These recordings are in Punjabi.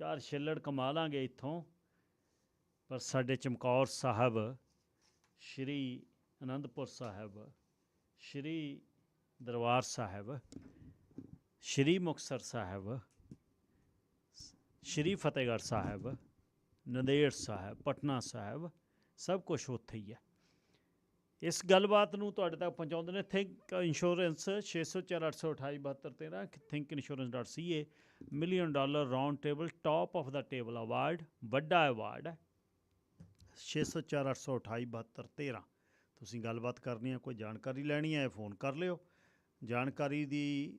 ਚਾਰ ਛਿੱਲੜ ਕਮਾ ਲਾਂਗੇ ਇੱਥੋਂ। ਪਰ ਸਾਡੇ ਚਮਕੌਰ ਸਾਹਿਬ, ਸ਼੍ਰੀ ਅਨੰਦਪੁਰ ਸਾਹਿਬ, ਸ਼੍ਰੀ ਦਰਬਾਰ ਸਾਹਿਬ, ਸ਼੍ਰੀ ਮੁਕਤਸਰ ਸਾਹਿਬ, ਸ਼੍ਰੀ ਫਤਿਹਗੜ੍ਹ ਸਾਹਿਬ, ਨੰਦੇੜ ਸਾਹਿਬ, ਪਟਨਾ ਸਾਹਿਬ, ਸਭ ਕੁਝ ਉੱਥੇ ਹੀ ਹੈ। ਇਸ ਗੱਲਬਾਤ ਨੂੰ ਤੁਹਾਡੇ ਤੱਕ ਪਹੁੰਚਾਉਂਦੇ ਨੇ Think Insurance 6048287213 thinkinsurance.ca Million Dollar Round Table Top of the Table award ਵੱਡਾ ਅਵਾਰਡ ਹੈ। 6048287213 ਤੁਸੀਂ ਗੱਲਬਾਤ ਕਰਨੀ ਹੈ, ਕੋਈ ਜਾਣਕਾਰੀ ਲੈਣੀ ਹੈ, ਫੋਨ ਕਰ ਲਿਓ। ਜਾਣਕਾਰੀ ਦੀ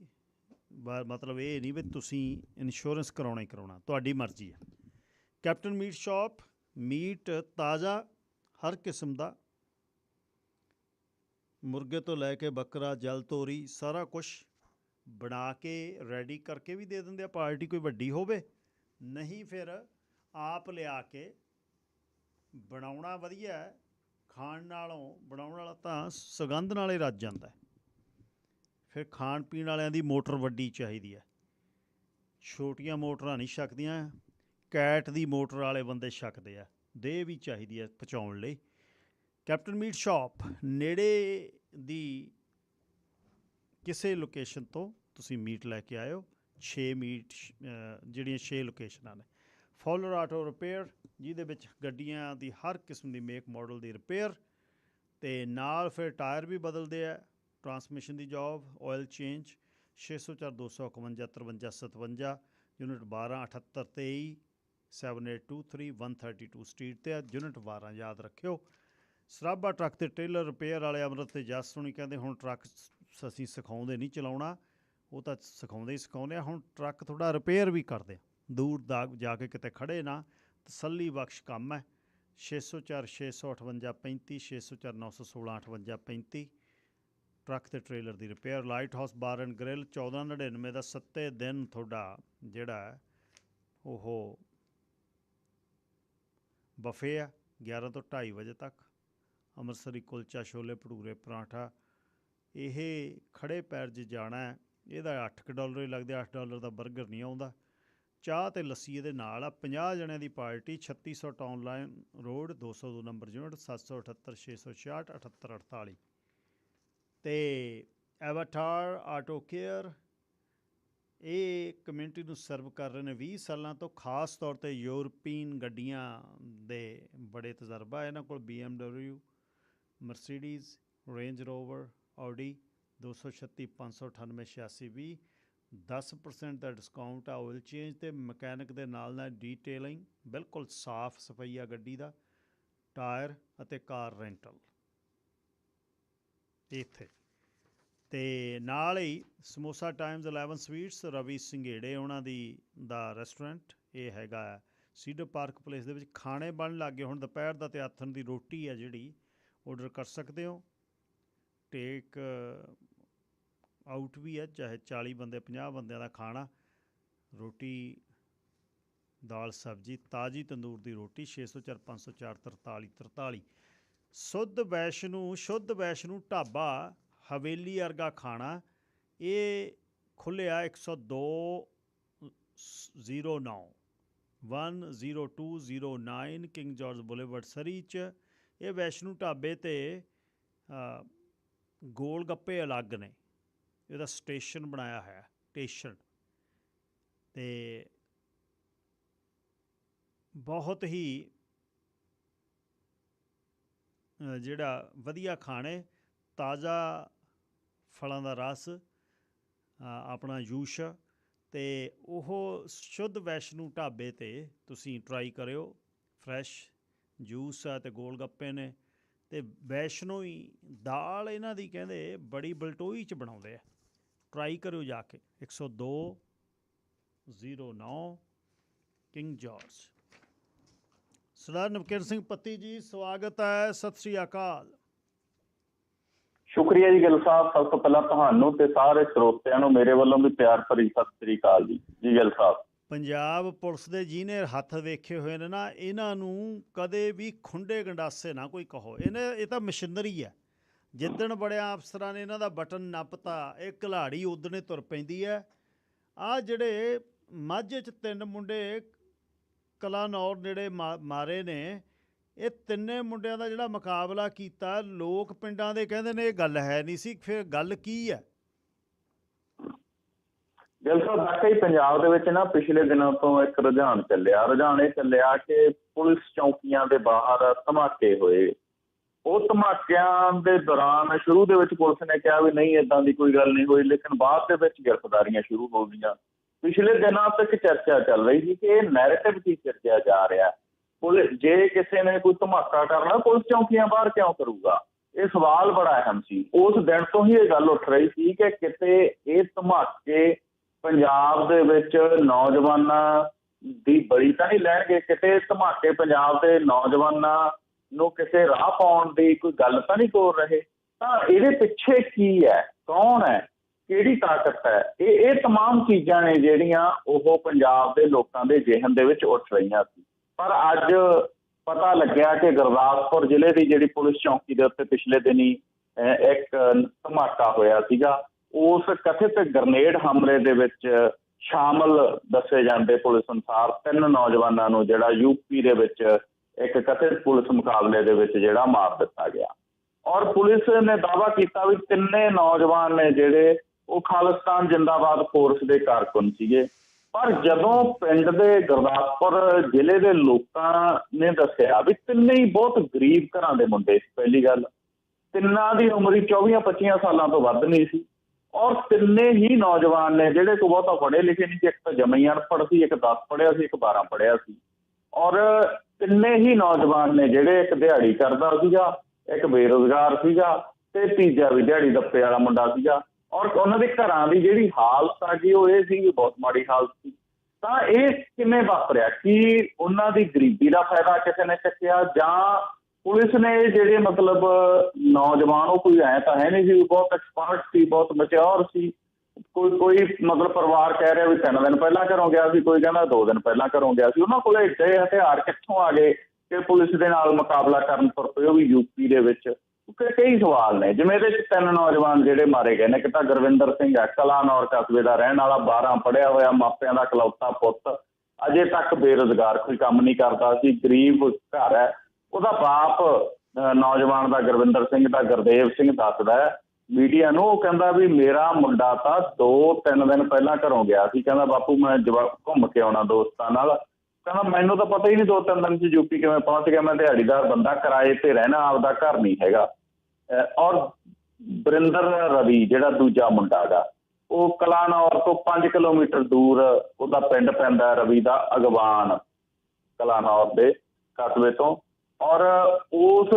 ਬਾ- ਮਤਲਬ ਇਹ ਨਹੀਂ ਵੀ ਤੁਸੀਂ ਇੰਸ਼ੋਰੈਂਸ ਕਰਾਉਣਾ ਹੀ ਕਰਾਉਣਾ, ਤੁਹਾਡੀ ਮਰਜ਼ੀ ਹੈ। ਕੈਪਟਨ ਮੀਟ ਸ਼ਾਪ ਮੀਟ ਤਾਜ਼ਾ, ਹਰ ਕਿਸਮ ਦਾ ਮੁਰਗੇ ਤੋਂ ਲੈ ਕੇ ਬੱਕਰਾ, ਜਲ ਤੋਰੀ, ਸਾਰਾ ਕੁਝ ਬਣਾ ਕੇ ਰੈਡੀ ਕਰਕੇ ਵੀ ਦੇ ਦਿੰਦੇ ਆ, ਪਾਰਟੀ ਕੋਈ ਵੱਡੀ ਹੋਵੇ। ਨਹੀਂ ਫਿਰ ਆਪ ਲਿਆ ਕੇ ਬਣਾਉਣਾ ਵਧੀਆ ਖਾਣ ਨਾਲੋਂ, ਬਣਾਉਣ ਵਾਲਾ ਤਾਂ ਸੁਗੰਧ ਨਾਲੇ ਰੱਜ ਜਾਂਦਾ ਫਿਰ ਖਾਣ ਪੀਣ ਵਾਲਿਆਂ ਦੀ ਮੋਟਰ ਵੱਡੀ ਚਾਹੀਦੀ ਹੈ। ਛੋਟੀਆਂ ਮੋਟਰਾਂ ਨਹੀਂ ਛਕਦੀਆਂ, ਕੈਟ ਦੀ ਮੋਟਰ ਵਾਲੇ ਬੰਦੇ ਛਕਦੇ ਆ। ਦੇ ਵੀ ਚਾਹੀਦੀ ਹੈ ਪਹੁੰਚਾਉਣ ਲਈ। ਕੈਪਟਨ ਮੀਟ ਸ਼ਾਪ, ਨੇੜੇ ਦੀ ਕਿਸੇ ਲੋਕੇਸ਼ਨ ਤੋਂ ਤੁਸੀਂ ਮੀਟ ਲੈ ਕੇ ਆਇਓ। 6 ਮੀਟ ਜਿਹੜੀਆਂ 6 ਲੋਕੇਸ਼ਨਾਂ ਨੇ। ਫੋਲਰ ਆਟੋ ਰਿਪੇਅਰ ਜਿਹਦੇ ਵਿੱਚ ਗੱਡੀਆਂ ਦੀ ਹਰ ਕਿਸਮ ਦੀ ਮੇਕ ਮਾਡਲ ਦੀ ਰਿਪੇਅਰ ਤੇ ਨਾਲ ਫਿਰ ਟਾਇਰ ਵੀ ਬਦਲਦੇ ਆ। ਟਰਾਂਸਮਿਸ਼ਨ ਦੀ job oil change 604 251 53 57 unit 12 78 23 7823 132 street ਤੇ ਆ। ਯੂਨਿਟ 12 ਯਾਦ ਰੱਖਿਓ। ਸਰਾਭਾ ਟਰੱਕ ਤੇ ਟ੍ਰੇਲਰ ਰਿਪੇਅਰ ਵਾਲੇ ਅਮਰਤ ਤੇ ਜਸ ਸੁਣੀ ਕਹਿੰਦੇ ਹੁਣ ਟਰੱਕ ਅਸੀਂ ਸਿਖਾਉਂਦੇ ਨਹੀਂ ਚਲਾਉਣਾ। ਉਹ ਤਾਂ ਸਿਖਾਉਂਦੇ ਹੀ ਸਿਖਾਉਂਦੇ ਆ, ਹੁਣ ਟਰੱਕ ਥੋੜਾ ਰਿਪੇਅਰ ਵੀ ਕਰਦੇ ਆ। ਦੂਰ ਦਾ ਜਾ ਕੇ ਕਿਤੇ ਖੜੇ ਨਾ, ਤਸੱਲੀ ਬਖਸ਼ ਕੰਮ ਹੈ। 604 658 35 604 916 58 35 ਟਰੱਕ ਤੇ trailer the repair, Lighthouse, Bar and Grill 1499 ਦਾ ਸੱਤੇ ਦਿਨ ਤੁਹਾਡਾ ਜਿਹੜਾ ਉਹ ਬਫੇ ਆ 11 ਤੋਂ 2:30 ਵਜੇ ਤੱਕ। ਅੰਮ੍ਰਿਤਸਰੀ ਕੁਲਚਾ, ਛੋਲੇ ਭਟੂਰੇ, ਪਰਾਂਠਾ, ਇਹ ਖੜੇ ਪੈਰ 'ਚ ਜਾਣਾ ਹੈ, ਇਹਦਾ 8 ਡਾਲਰ ਹੀ ਲੱਗਦੇ 8 ਡਾਲਰ ਦਾ 버ਗਰ ਨਹੀਂ ਆਉਂਦਾ। ਚਾਹ ਤੇ ਲੱਸੀ ਇਹਦੇ ਨਾਲ ਆ 50 ਜਣਿਆਂ ਦੀ party 3600 town line road 202 number unit 778 666 7848 ਤੇ ਐਵਾਟਾਰ ਆਟੋ ਕੇਅਰ ਇਹ ਕਮਿਊਨਿਟੀ ਨੂੰ ਸਰਵ ਕਰ ਰਹੇ ਨੇ 20 ਸਾਲਾਂ ਤੋਂ, ਖਾਸ ਤੌਰ ਤੇ ਯੂਰਪੀਨ ਗੱਡੀਆਂ ਦੇ ਬੜੇ ਤਜਰਬਾ, ਇਹਨਾਂ ਕੋਲ BMW Mercedes Range Rover Audi 236 598 8620 10% ਦਾ ਡਿਸਕਾਊਂਟ ਆ ਆਇਲ ਚੇਂਜ ਤੇ ਮਕੈਨਿਕ ਦੇ ਨਾਲ ਨਾਲ ਡੀਟੇਲਿੰਗ ਬਿਲਕੁਲ ਸਾਫ਼ ਸਫਾਈਆ ਗੱਡੀ ਦਾ, ਟਾਇਰ ਅਤੇ ਕਾਰ ਰੈਂਟਲ ਇੱਥੇ। ਤੇ ਨਾਲ ਹੀ ਸਮੋਸਾ ਟਾਈਮਜ਼ 11 ਸਵੀਟਸ ਰਵੀ ਸਿੰਘੇੜੇ ਉਹਨਾਂ ਦੀ ਦਾ ਰੈਸਟੋਰੈਂਟ ਇਹ ਹੈਗਾ ਸੀਡਰ ਪਾਰਕ ਪਲੇਸ ਦੇ ਵਿੱਚ। ਖਾਣੇ ਬਣ ਲੱਗੇ ਹੁਣ ਦੁਪਹਿਰ ਦਾ ਤੇ ਆਥਣ ਦੀ ਰੋਟੀ ਆ ਜਿਹੜੀ ਆਰਡਰ ਕਰ ਸਕਦੇ ਹੋ ਟੇਕ ਆਊਟ ਵੀ ਹੈ ਚਾਹੇ 40 ਬੰਦੇ 50 ਬੰਦਿਆਂ ਦਾ ਖਾਣਾ, ਰੋਟੀ, ਦਾਲ, ਸਬਜੀ, ਤਾਜੀ ਤੰਦੂਰ ਦੀ ਰੋਟੀ 604 504 43 43 ਸੁੱਧ ਵੈਸ਼ਨੂ, ਸ਼ੁੱਧ ਵੈਸ਼ਨੂ ਢਾਬਾ ਹਵੇਲੀ ਵਰਗਾ ਖਾਣਾ, ਇਹ ਖੁੱਲਿਆ 102 09 10209 ਕਿੰਗ ਜਾਰਜ ਬੁਲੇਵਰਡ ਸਰੀ ਚ ਇਹ ਵੈਸ਼ਨੂ ਢਾਬੇ ਤੇ ਗੋਲ ਗੱਪੇ ਅਲੱਗ ਨੇ। ਇਹਦਾ ਸਟੇਸ਼ਨ ਬਣਾਇਆ ਹੋਇਆ, ਸਟੇਸ਼ਨ। ਤੇ ਬਹੁਤ ਹੀ ਜਿਹੜਾ ਵਧੀਆ ਖਾਣੇ, ਤਾਜ਼ਾ ਫਲਾਂ ਦਾ ਰਸ ਆਪਣਾ ਜੂਸ ਤੇ ਉਹ ਸ਼ੁੱਧ ਵੈਸ਼ਨੂ ਢਾਬੇ ਤੇ ਤੁਸੀਂ ਟਰਾਈ ਕਰਿਓ ਫਰੈਸ਼ ਜੂਸ ਆ ਤੇ ਗੋਲ ਗੱਪੇ ਨੇ ਤੇ ਵੈਸ਼ਨੋ ਦਾਲ ਇਹਨਾਂ ਦੀ ਕਹਿੰਦੇ ਬੜੀ ਬਲਟੋਈ ਚ ਬਣਾਉਂਦੇ ਆ। ਟਰਾਈ ਕਰਿਓ ਜਾ ਕੇ। 102 09 ਕਿੰਗ ਜਾਰਜ ਸਰਦਾਰ ਨਵਕਿਰਨ ਸਿੰਘ ਪੱਤੀ ਜੀ, ਸਵਾਗਤ ਹੈ, ਸਤਿ ਸ੍ਰੀ ਅਕਾਲ। ਸ਼ੁਕਰੀਆ ਜੀ ਗਿੱਲ ਸਾਹਿਬ, ਸਭ ਤੋਂ ਪਹਿਲਾਂ ਤੁਹਾਨੂੰ ਤੇ ਸਾਰੇ ਸਰੋਤਿਆਂ ਨੂੰ ਮੇਰੇ ਵੱਲੋਂ ਵੀ ਪਿਆਰ ਭਰੀ ਸਤਿ ਸ੍ਰੀ ਅਕਾਲ ਜੀ। ਜੀ ਗਿੱਲ ਸਾਹਿਬ। ਪੰਜਾਬ ਪੁਲਿਸ ਦੇ ਜਿਹਨੇ ਹੱਥ ਵੇਖੇ ਹੋਏ ਨੇ ਨਾ, ਇਹਨਾਂ ਨੂੰ ਕਦੇ ਵੀ ਖੁੰਡੇ ਗੰਡਾਸੇ ਨਾ ਕੋਈ ਕਹੋ। ਇਹਨੇ, ਇਹ ਤਾਂ ਮਸ਼ੀਨਰੀ ਹੈ। ਜਿੱਦਣ ਬੜਿਆ ਅਫਸਰਾਂ ਨੇ ਇਹਨਾਂ ਦਾ ਬਟਨ ਨੱਪਤਾ, ਇਹ ਘਲਾੜੀ ਉਦਣੇ ਤੁਰ ਪੈਂਦੀ ਹੈ। ਆ ਜਿਹੜੇ ਮਾਝੇ ਚ ਤਿੰਨ ਮੁੰਡੇ ਕਲਾਨੌਰ ਨੇੜੇ ਮਾ- ਮਾਰੇ ਨੇ, ਇਹ ਤਿੰਨੇ ਮੁੰਡਿਆਂ ਦਾ ਜਿਹੜਾ ਮੁਕਾਬਲਾ ਕੀਤਾ, ਲੋਕ ਪਿੰਡਾਂ ਦੇ ਕਹਿੰਦੇ ਨੇ ਇਹ ਗੱਲ ਹੈ ਨਹੀਂ ਸੀ, ਫਿਰ ਗੱਲ ਕੀ ਹੈ? ਗੱਲ ਸਾਹਿਬ ਵਾਕਈ ਪੰਜਾਬ ਦੇ ਵਿੱਚ ਨਾ ਪਿਛਲੇ ਦਿਨਾਂ ਤੋਂ ਇੱਕ ਰੁਝਾਨ ਚੱਲਿਆ। ਰੁਝਾਨ ਇਹ ਚੱਲਿਆ ਕਿ ਪੁਲਿਸ ਚੌਕੀਆਂ ਦੇ ਬਾਹਰ ਧਮਾਕੇ ਹੋਏ। ਉਹ ਧਮਾਕਿਆਂ ਦੇ ਦੌਰਾਨ ਸ਼ੁਰੂ ਦੇ ਵਿੱਚ ਪੁਲਿਸ ਨੇ ਕਿਹਾ ਵੀ ਨਹੀਂ ਇਦਾਂ ਦੀ ਕੋਈ ਗੱਲ ਨਹੀਂ ਹੋਈ, ਲੇਕਿਨ ਬਾਅਦ ਦੇ ਵਿੱਚ ਗ੍ਰਿਫਤਾਰੀਆਂ ਸ਼ੁਰੂ ਹੋ ਗਈਆਂ। ਪਿਛਲੇ ਦਿਨਾਂ ਤੱਕ ਚਰਚਾ ਚੱਲ ਰਹੀ ਸੀ ਕਿ ਇਹ ਨੈਰੇਟਿਵ ਕੀ ਚਰਚਾ ਜਾ ਰਿਹਾ ਪੁਲਿਸ, ਜੇ ਕਿਸੇ ਨੇ ਕੋਈ ਧਮਾਕਾ ਕਰਨਾ, ਪੁਲਿਸ ਚੌਕੀਆਂ ਬਾਹਰ ਕਿਉਂ ਕਰੂਗਾ? ਇਹ ਸਵਾਲ ਬੜਾ ਅਹਿਮ ਸੀ। ਉਸ ਦਿਨ ਤੋਂ ਹੀ ਇਹ ਗੱਲ ਉੱਠ ਰਹੀ ਸੀ ਕਿ ਕਿਤੇ ਇਹ ਧਮਾਕੇ ਪੰਜਾਬ ਦੇ ਵਿੱਚ ਨੌਜਵਾਨਾਂ ਦੀ ਬੜੀ ਤਾਂ ਨਹੀਂ ਲੈਣਗੇ ਕਿਤੇ ਧਮਾਕੇ ਪੰਜਾਬ ਦੇ ਨੌਜਵਾਨਾਂ ਨੂੰ ਕਿਸੇ ਰਾਹ ਪਾਉਣ ਦੀ ਕੋਈ ਗੱਲ ਤਾਂ ਨਹੀਂ ਕੋਰ ਰਹੇ ਤਾਂ ਇਹਦੇ ਪਿੱਛੇ ਕੀ ਹੈ ਕੌਣ ਹੈ ਕਿਹੜੀ ਤਾਕਤ ਹੈ ਇਹ ਇਹ तमाम ਚੀਜ਼ਾਂ ਨੇ ਜਿਹੜੀਆਂ ਉਹ ਪੰਜਾਬ ਦੇ ਲੋਕਾਂ ਦੇ ਜ਼ਿਹਨ ਦੇ ਵਿੱਚ ਉੱਠ ਰਹੀਆਂ ਸੀ ਪਰ ਅੱਜ ਪਤਾ ਲੱਗਿਆ ਕਿ ਗੁਰਦਾਸਪੁਰ ਜ਼ਿਲ੍ਹੇ ਦੀ ਜਿਹੜੀ ਪੁਲਿਸ ਚੌਕੀ ਦੇ ਉੱਤੇ ਪਿਛਲੇ ਦਿਨੀ ਅਹ, ਇੱਕ ਧਮਾਕਾ ਹੋਇਆ ਸੀਗਾ ਉਸ ਕਥਿਤ ਗ੍ਰਨੇਡ ਹਮਲੇ ਦੇ ਵਿੱਚ ਸ਼ਾਮਲ ਦੱਸੇ ਜਾਂਦੇ ਪੁਲਿਸ ਅਨੁਸਾਰ ਤਿੰਨ ਨੌਜਵਾਨਾਂ ਨੂੰ ਜਿਹੜਾ ਯੂਪੀ ਦੇ ਵਿੱਚ ਇੱਕ ਕਥਿਤ ਪੁਲਿਸ ਮੁਕਾਬਲੇ ਦੇ ਵਿੱਚ ਜਿਹੜਾ ਮਾਰ ਦਿੱਤਾ ਗਿਆ। ਔਰ ਪੁਲਿਸ ਨੇ ਦਾਅਵਾ ਕੀਤਾ ਵੀ ਤਿੰਨੇ ਨੌਜਵਾਨ ਨੇ ਜਿਹੜੇ ਉਹ ਖਾਲਿਸਤਾਨ ਜਿੰਦਾਬਾਦ ਫੋਰਸ ਦੇ ਕਾਰਕੁਨ ਸੀਗੇ। ਪਰ ਜਦੋਂ ਪਿੰਡ ਦੇ ਗੁਰਦਾਸਪੁਰ ਜ਼ਿਲ੍ਹੇ ਦੇ ਲੋਕਾਂ ਨੇ ਦੱਸਿਆ ਵੀ ਤਿੰਨੇ ਹੀ ਬਹੁਤ ਗਰੀਬ ਘਰਾਂ ਦੇ ਮੁੰਡੇ ਸੀ, ਪਹਿਲੀ ਗੱਲ। ਤਿੰਨਾਂ ਦੀ ਉਮਰ ਹੀ 24-25 ਸਾਲਾਂ ਤੋਂ ਵੱਧ ਨਹੀਂ ਸੀ। ਔਰ ਤਿੰਨੇ ਹੀ ਨੌਜਵਾਨ ਨੇ ਜਿਹੜੇ ਕੋ ਬਹੁਤਾ ਪੜ੍ਹੇ ਲਿਖੇ ਨਹੀਂ ਇੱਕ ਤਾਂ ਜਮਈ ਅਨਪੜ੍ਹ ਸੀ, ਇੱਕ 10 ਪੜ੍ਹਿਆ ਸੀ, ਇੱਕ 12 ਪੜ੍ਹਿਆ ਸੀ। ਔਰ ਤਿੰਨੇ ਹੀ ਨੌਜਵਾਨ ਨੇ ਜਿਹੜੇ ਇੱਕ ਦਿਹਾੜੀ ਕਰਦਾ ਸੀਗਾ, ਇੱਕ ਬੇਰੋਜ਼ਗਾਰ ਸੀਗਾ ਤੇ ਤੀਜਾ ਵੀ ਦਿਹਾੜੀ ਦੱਪੇ ਵਾਲਾ ਮੁੰਡਾ ਸੀਗਾ। ਔਰ ਉਹਨਾਂ ਦੇ ਘਰਾਂ ਦੀ ਜਿਹੜੀ ਹਾਲਤ ਆ ਗਈ ਉਹ ਇਹ ਸੀ ਬਹੁਤ ਮਾੜੀ ਹਾਲਤ ਸੀ। ਤਾਂ ਇਹ ਕਿਵੇਂ ਵਾਪਰਿਆ? ਕਿ ਉਹਨਾਂ ਦੀ ਗਰੀਬੀ ਦਾ ਫਾਇਦਾ ਕਿਸੇ ਨੇ ਚੱਕਿਆ ਜਾਂ ਪੁਲਿਸ ਨੇ ਜਿਹੜੇ ਮਤਲਬ ਨੌਜਵਾਨ, ਉਹ ਕੋਈ ਐ ਤਾਂ ਹੈ ਨਹੀਂ ਸੀ ਬਹੁਤ ਐਕਸਪਰਟ ਸੀ, ਬਹੁਤ ਮੈਚੁਰ ਸੀ। ਕੋਈ ਕੋਈ ਮਤਲਬ ਪਰਿਵਾਰ ਕਹਿ ਰਿਹਾ ਵੀ ਤਿੰਨ ਦਿਨ ਪਹਿਲਾਂ ਘਰੋਂ ਗਿਆ ਸੀ, ਕੋਈ ਕਹਿੰਦਾ ਦੋ ਦਿਨ ਪਹਿਲਾਂ ਘਰੋਂ ਗਿਆ ਸੀ। ਉਹਨਾਂ ਕੋਲੇ ਇੱਡੇ ਹਥਿਆਰ ਕਿੱਥੋਂ ਆ ਗਏ ਕਿ ਪੁਲਿਸ ਦੇ ਨਾਲ ਮੁਕਾਬਲਾ ਕਰਨ ਤੁਰ ਪਏ, ਉਹ ਵੀ ਯੂਪੀ ਦੇ ਵਿੱਚ। ਕਿ ਕਈ ਸਵਾਲ ਨੇ, ਜਿਵੇਂ ਇਹਦੇ ਵਿੱਚ ਤਿੰਨ ਨੌਜਵਾਨ ਜਿਹੜੇ ਮਾਰੇ ਗਏ ਨੇ, ਇੱਕ ਤਾਂ ਗੁਰਵਿੰਦਰ ਸਿੰਘ ਹੈ ਕਲਾਨੌਰ ਕਸਬੇ ਦਾ ਰਹਿਣ ਵਾਲਾ 12 ਪੜਿਆ ਹੋਇਆ, ਮਾਪਿਆਂ ਦਾ ਇਕਲੌਤਾ ਪੁੱਤ। ਅਜੇ ਤੱਕ ਬੇਰੁਜ਼ਗਾਰ, ਕੋਈ ਕੰਮ ਨਹੀਂ ਕਰਦਾ ਸੀ, ਗਰੀਬ ਘਰ ਹੈ। ਉਹਦਾ ਬਾਪ ਨੌਜਵਾਨ ਦਾ ਗੁਰਵਿੰਦਰ ਸਿੰਘ ਦਾ, ਗੁਰਦੇਵ ਸਿੰਘ ਦੱਸਦਾ ਮੀਡੀਆ ਨੂੰ ਉਹ ਕਹਿੰਦਾ ਵੀ ਮੇਰਾ ਮੁੰਡਾ ਤਾਂ 2-3 ਦਿਨ ਪਹਿਲਾਂ ਘਰੋਂ ਗਿਆ ਸੀ। ਕਹਿੰਦਾ, ਬਾਪੂ, ਮੈਂ ਘੁੰਮ ਕੇ ਆਉਣਾ ਦੋਸਤਾਂ ਨਾਲ। ਕਹਿੰਦਾ, ਮੈਨੂੰ ਤਾਂ ਪਤਾ ਹੀ ਨਹੀਂ ਦੋ ਤਿੰਨ ਦਿਨ ਚ ਯੂਪੀ ਕਿਵੇਂ ਪਹੁੰਚ ਗਿਆ। ਮੈਂ ਦਿਹਾੜੀਦਾਰ ਬੰਦਾ, ਕਿਰਾਏ ਤੇ ਰਹਿਣਾ ਆਪਦਾ, ਘਰ ਨਹੀਂ ਹੈਗਾ। ਔਰ ਬਰਿੰਦਰ ਰਵੀ, ਜਿਹੜਾ ਦੂਜਾ ਮੁੰਡਾ ਗਾ ਉਹ ਕਲਾਨੌਰ ਤੋਂ 5 ਕਿਲੋਮੀਟਰ ਦੂਰ ਉਹਦਾ ਪਿੰਡ ਪੈਂਦਾ ਰਵੀ ਦਾ ਅਗਵਾਨ ਕਲਾਨੌਰ ਦੇ ਕਸਬੇ ਤੋਂ। ਔਰ ਉਸ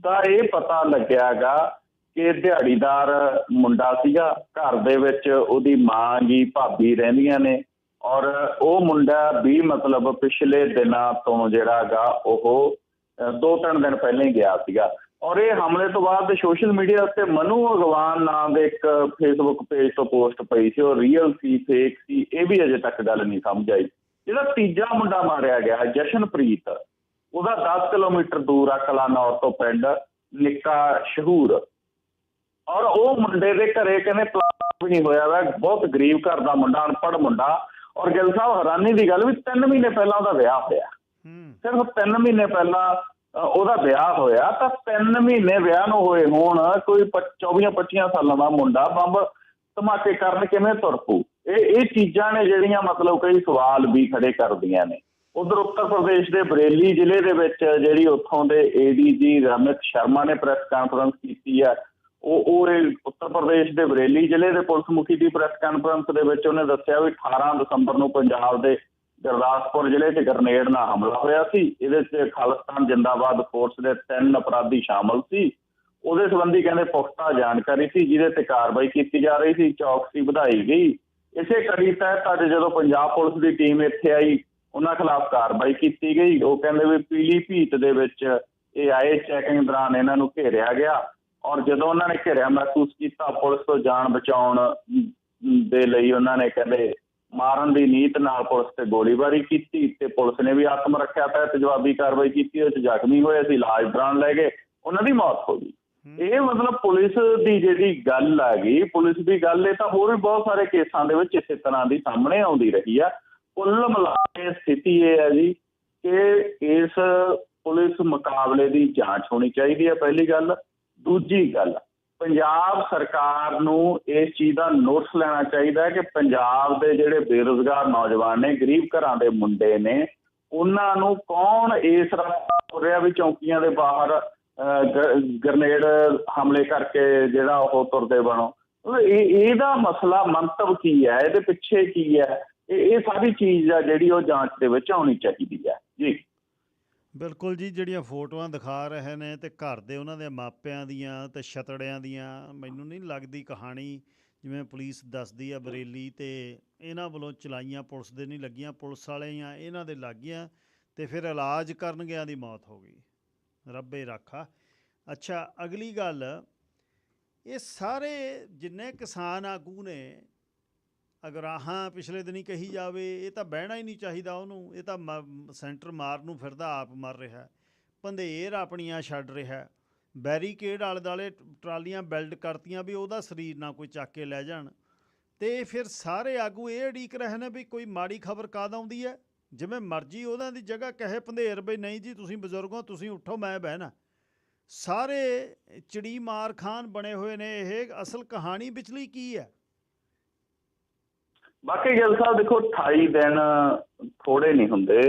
ਦਾ ਇਹ ਪਤਾ ਲੱਗਿਆਗਾ ਕਿ ਦਿਹਾੜੀਦਾਰ ਮੁੰਡਾ ਸੀਗਾ, ਘਰ ਦੇ ਵਿੱਚ ਉਹਦੀ ਮਾਂ ਜੀ ਭਾਬੀ ਰਹਿੰਦੀਆਂ ਨੇ ਔਰ ਉਹ ਮੁੰਡਾ ਵੀ ਮਤਲਬ ਪਿਛਲੇ ਦਿਨਾਂ ਤੋਂ ਜਿਹੜਾਗਾ ਉਹ ਦੋ ਤਿੰਨ ਦਿਨ ਪਹਿਲਾਂ ਹੀ ਗਿਆ ਸੀਗਾ। ਔਰ ਇਹ ਹਮਲੇ ਤੋਂ ਬਾਅਦ ਸੋਸ਼ਲ ਮੀਡੀਆ ਉੱਤੇ ਮਨੂ ਅਗਵਾਨ ਨਾਮ ਦੇ ਇੱਕ ਫੇਸਬੁੱਕ ਪੇਜ ਤੋਂ ਪੋਸਟ ਪਈ ਸੀ, ਉਹ ਰੀਅਲ ਸੀ ਫੇਕ ਸੀ, ਇਹ ਵੀ ਅਜੇ ਤੱਕ ਗੱਲ ਨਹੀਂ ਸਮਝ ਆਈ। ਜਿਹੜਾ ਤੀਜਾ ਮੁੰਡਾ ਮਾਰਿਆ ਗਿਆ, ਜਸ਼ਨਪ੍ਰੀਤ। ਉਹਦਾ 10 ਕਿਲੋਮੀਟਰ ਦੂਰ ਆ ਕਲਾਨੌਰ ਤੋਂ ਪਿੰਡ ਨਿੱਕਾ ਸ਼ਹੂਰ। ਔਰ ਉਹ ਮੁੰਡੇ ਦੇ ਘਰੇ ਕਹਿੰਦੇ ਪਲਾਟ ਵੀ ਨਹੀਂ ਹੋਇਆ ਵਾ ਬਹੁਤ ਗਰੀਬ ਘਰ ਦਾ ਮੁੰਡਾ ਅਨਪੜ੍ਹ ਮੁੰਡਾ। ਔਰ ਗਿੱਲ ਸਾਹਿਬ ਹੈਰਾਨੀ ਦੀ ਗੱਲ ਵੀ 3 ਮਹੀਨੇ ਪਹਿਲਾਂ ਉਹਦਾ ਵਿਆਹ ਹੋਇਆ। ਸਿਰਫ 3 ਮਹੀਨੇ ਪਹਿਲਾਂ ਉਹਦਾ ਵਿਆਹ ਹੋਇਆ ਤਾਂ 3 ਮਹੀਨੇ ਵਿਆਹ ਨੂੰ ਹੋਏ ਹੋਣ ਕੋਈ 24 25 ਸਾਲਾਂ ਦਾ ਮੁੰਡਾ ਬੰਬ ਧਮਾਕੇ ਕਰਨ ਕਿਵੇਂ ਤੁਰ ਪੂ ਇਹ ਇਹ ਚੀਜ਼ਾਂ ਨੇ ਜਿਹੜੀਆਂ ਮਤਲਬ ਕਈ ਸਵਾਲ ਵੀ ਖੜੇ ਕਰਦੀਆਂ ਨੇ। ਉਧਰ ਉੱਤਰ ਪ੍ਰਦੇਸ਼ ਦੇ ਬਰੇਲੀ ਜ਼ਿਲ੍ਹੇ ਦੇ ਵਿੱਚ ਜਿਹੜੀ ਉੱਥੋਂ ਦੇ ਏਡੀਜੀ ਰਮਿਤ ਸ਼ਰਮਾ ਨੇ ਪ੍ਰੈਸ ਕਾਨਫਰੰਸ ਕੀਤੀ ਹੈ ਉਹ ਉਹ ਉੱਤਰ ਪ੍ਰਦੇਸ਼ ਦੇ ਬਰੇਲੀ ਜ਼ਿਲ੍ਹੇ ਦੇ ਪੁਲਿਸ ਮੁਖੀ ਦੀ ਪ੍ਰੈਸ ਕਾਨਫਰੰਸ ਦੇ ਵਿੱਚ ਉਹਨੇ ਦੱਸਿਆ ਵੀ 18 ਦਸੰਬਰ ਨੂੰ ਪੰਜਾਬ ਦੇ ਗੁਰਦਾਸਪੁਰ ਜ਼ਿਲ੍ਹੇ 'ਚ ਗ੍ਰਨੇਡ ਨਾਲ ਹਮਲਾ ਹੋਇਆ ਸੀ, ਇਹਦੇ 'ਚ ਖਾਲਿਸਤਾਨ ਜਿੰਦਾਬਾਦ ਫੋਰਸ ਦੇ ਤਿੰਨ ਅਪਰਾਧੀ ਸ਼ਾਮਲ ਸੀ। ਉਹਦੇ ਸੰਬੰਧੀ ਕਹਿੰਦੇ ਪੁਖਤਾ ਜਾਣਕਾਰੀ ਸੀ, ਜਿਹਦੇ ਤੇ ਕਾਰਵਾਈ ਕੀਤੀ ਜਾ ਰਹੀ ਸੀ, ਚੌਕਸੀ ਵਧਾਈ ਗਈ। ਇਸੇ ਕੜੀ ਤਹਿਤ ਅੱਜ ਜਦੋਂ ਪੰਜਾਬ ਪੁਲਿਸ ਦੀ ਟੀਮ ਇੱਥੇ ਆਈ ਉਹਨਾਂ ਖਿਲਾਫ ਕਾਰਵਾਈ ਕੀਤੀ ਗਈ। ਉਹ ਕਹਿੰਦੇ ਵੀ ਪੀਲੀ ਭੀਤ ਦੇ ਵਿੱਚ ਇਹ ਆਏ ਚੈਕਿੰਗ ਦੌਰਾਨ ਇਹਨਾਂ ਨੂੰ ਘੇਰਿਆ ਗਿਆ ਔਰ ਜਦੋਂ ਉਹਨਾਂ ਨੇ ਘੇਰਿਆ ਮਹਿਸੂਸ ਕੀਤਾ ਪੁਲਿਸ ਤੋਂ ਜਾਨ ਬਚਾਉਣ ਦੇ ਲਈ ਉਹਨਾਂ ਨੇ ਕਹਿੰਦੇ ਮਾਰਨ ਦੀ ਨੀਤ ਨਾਲ ਪੁਲਿਸ ਤੇ ਗੋਲੀਬਾਰੀ ਕੀਤੀ ਤੇ ਪੁਲਿਸ ਨੇ ਵੀ ਆਤਮ ਰੱਖਿਆ ਤਹਿਤ ਜਵਾਬੀ ਕਾਰਵਾਈ ਕੀਤੀ ਉਹ 'ਚ ਜ਼ਖਮੀ ਹੋਏ ਸੀ ਇਲਾਜ ਦੌਰਾਨ ਲੈ ਗਏ ਉਹਨਾਂ ਦੀ ਮੌਤ ਹੋ ਗਈ। ਇਹ ਮਤਲਬ ਪੁਲਿਸ ਦੀ ਜਿਹੜੀ ਗੱਲ ਆ ਗਈ ਪੁਲਿਸ ਦੀ ਗੱਲ ਇਹ ਤਾਂ ਹੋਰ ਵੀ ਬਹੁਤ ਸਾਰੇ ਕੇਸਾਂ ਦੇ ਵਿੱਚ ਇਸੇ ਤਰ੍ਹਾਂ ਦੀ ਸਾਹਮਣੇ ਆਉਂਦੀ ਰਹੀ ਆ। ਕੁੱਲ ਮਿਲਾ ਕੇ ਸਥਿਤੀ ਇਹ ਹੈ ਜੀ ਕਿ ਇਸ ਪੁਲਿਸ ਮੁਕਾਬਲੇ ਦੀ ਜਾਂਚ ਹੋਣੀ ਚਾਹੀਦੀ ਹੈ ਪਹਿਲੀ ਗੱਲ। ਦੂਜੀ ਗੱਲ ਪੰਜਾਬ ਸਰਕਾਰ ਨੂੰ ਇਸ ਚੀਜ਼ ਦਾ ਨੋਟਿਸ ਲੈਣਾ ਚਾਹੀਦਾ ਹੈ ਕਿ ਪੰਜਾਬ ਦੇ ਜਿਹੜੇ ਬੇਰੁਜ਼ਗਾਰ ਨੌਜਵਾਨ ਨੇ ਗਰੀਬ ਘਰਾਂ ਦੇ ਮੁੰਡੇ ਨੇ ਉਹਨਾਂ ਨੂੰ ਕੌਣ ਇਸ ਰਾਹ ਹੋ ਰਿਹਾ ਵੀ ਚੌਂਕੀਆਂ ਦੇ ਬਾਹਰ ਅਹ, ਗ- ਗ੍ਰਨੇਡ ਹਮਲੇ ਕਰਕੇ ਜਿਹੜਾ ਉਹ ਤੁਰਦੇ ਬਣੋ। ਇਹ ਇਹਦਾ ਮਸਲਾ ਮੰਤਵ ਕੀ ਹੈ? ਇਹਦੇ ਪਿੱਛੇ ਕੀ ਹੈ? ਇਹ ਇਹ ਸਾਰੀ ਚੀਜ਼ ਆ ਜਿਹੜੀ ਉਹ ਜਾਂਚ ਦੇ ਵਿੱਚ ਆਉਣੀ ਚਾਹੀਦੀ ਹੈ ਜੀ। ਬਿਲਕੁਲ ਜੀ, ਜਿਹੜੀਆਂ ਫੋਟੋਆਂ ਦਿਖਾ ਰਹੇ ਨੇ ਤੇ ਘਰ ਦੇ ਉਹਨਾਂ ਦੇ ਮਾਪਿਆਂ ਦੀਆਂ ਤੇ ਛਤੜਿਆਂ ਦੀਆਂ, ਮੈਨੂੰ ਨਹੀਂ ਲੱਗਦੀ ਕਹਾਣੀ ਜਿਵੇਂ ਪੁਲਿਸ ਦੱਸਦੀ ਆ ਬਰੇਲੀ ਤੇ ਇਹਨਾਂ ਵੱਲੋਂ ਚਲਾਈਆਂ ਪੁਲਿਸ ਦੇ ਨਹੀਂ ਲੱਗੀਆਂ, ਪੁਲਿਸ ਵਾਲੇ ਆ ਇਹਨਾਂ ਦੇ ਲੱਗ ਗਈਆਂ ਤੇ ਫਿਰ ਇਲਾਜ ਕਰਨ ਗਿਆ ਦੀ ਮੌਤ ਹੋ ਗਈ। ਰੱਬੇ ਰਾਖਾ। ਅੱਛਾ, ਅਗਲੀ ਗੱਲ, ਇਹ ਸਾਰੇ ਜਿੰਨੇ ਕਿਸਾਨ ਆਗੂ ਨੇ ਅਗਰ ਆਹਾਂ ਪਿਛਲੇ ਦਿਨੀ ਕਹੀ ਜਾਵੇ, ਇਹ ਤਾਂ ਬਹਿਣਾ ਹੀ ਨਹੀਂ ਚਾਹੀਦਾ ਉਹਨੂੰ। ਇਹ ਤਾਂ ਮ- ਸੈਂਟਰ ਮਾਰ ਨੂੰ ਫਿਰਦਾ, ਆਪ ਮਰ ਰਿਹਾ ਪੰਧੇਰ ਆਪਣੀਆਂ ਛੱਡ ਰਿਹਾ ਬੈਰੀਕੇਡ ਆਲੇ ਦਾਲੇ ਟਰਾਲੀਆਂ ਬਿਲਡ ਕਰਤੀਆਂ ਵੀ ਉਹਦਾ ਸਰੀਰ ਨਾ ਕੋਈ ਚੱਕ ਕੇ ਲੈ ਜਾਣ। ਤੇ ਫਿਰ ਸਾਰੇ ਆਗੂ ਇਹ ਉਡੀਕ ਰਹੇ ਨੇ ਵੀ ਕੋਈ ਮਾੜੀ ਖਬਰ ਕਾਦ ਆਉਂਦੀ ਹੈ? ਜਿਵੇਂ ਮਰਜ਼ੀ ਉਹਨਾਂ ਦੀ ਜਗ੍ਹਾ ਕਹੇ, ਪੰਧੇਰ ਵੀ ਨਹੀਂ ਜੀ, ਤੁਸੀਂ ਬਜ਼ੁਰਗੋ ਤੁਸੀਂ ਉੱਠੋ, ਮੈਂ ਬਹਿਣਾ। ਸਾਰੇ ਚਿੜੀ ਮਾਰ ਖਾਨ ਬਣੇ ਹੋਏ ਨੇ। ਇਹ ਅਸਲ ਕਹਾਣੀ ਵਿਚਲੀ ਕੀ ਹੈ? ਬਾਕੀ ਗੱਲ ਸਾਹਿਬ ਦੇਖੋ 28 ਦਿਨ ਥੋੜੇ ਨਹੀਂ ਹੁੰਦੇ।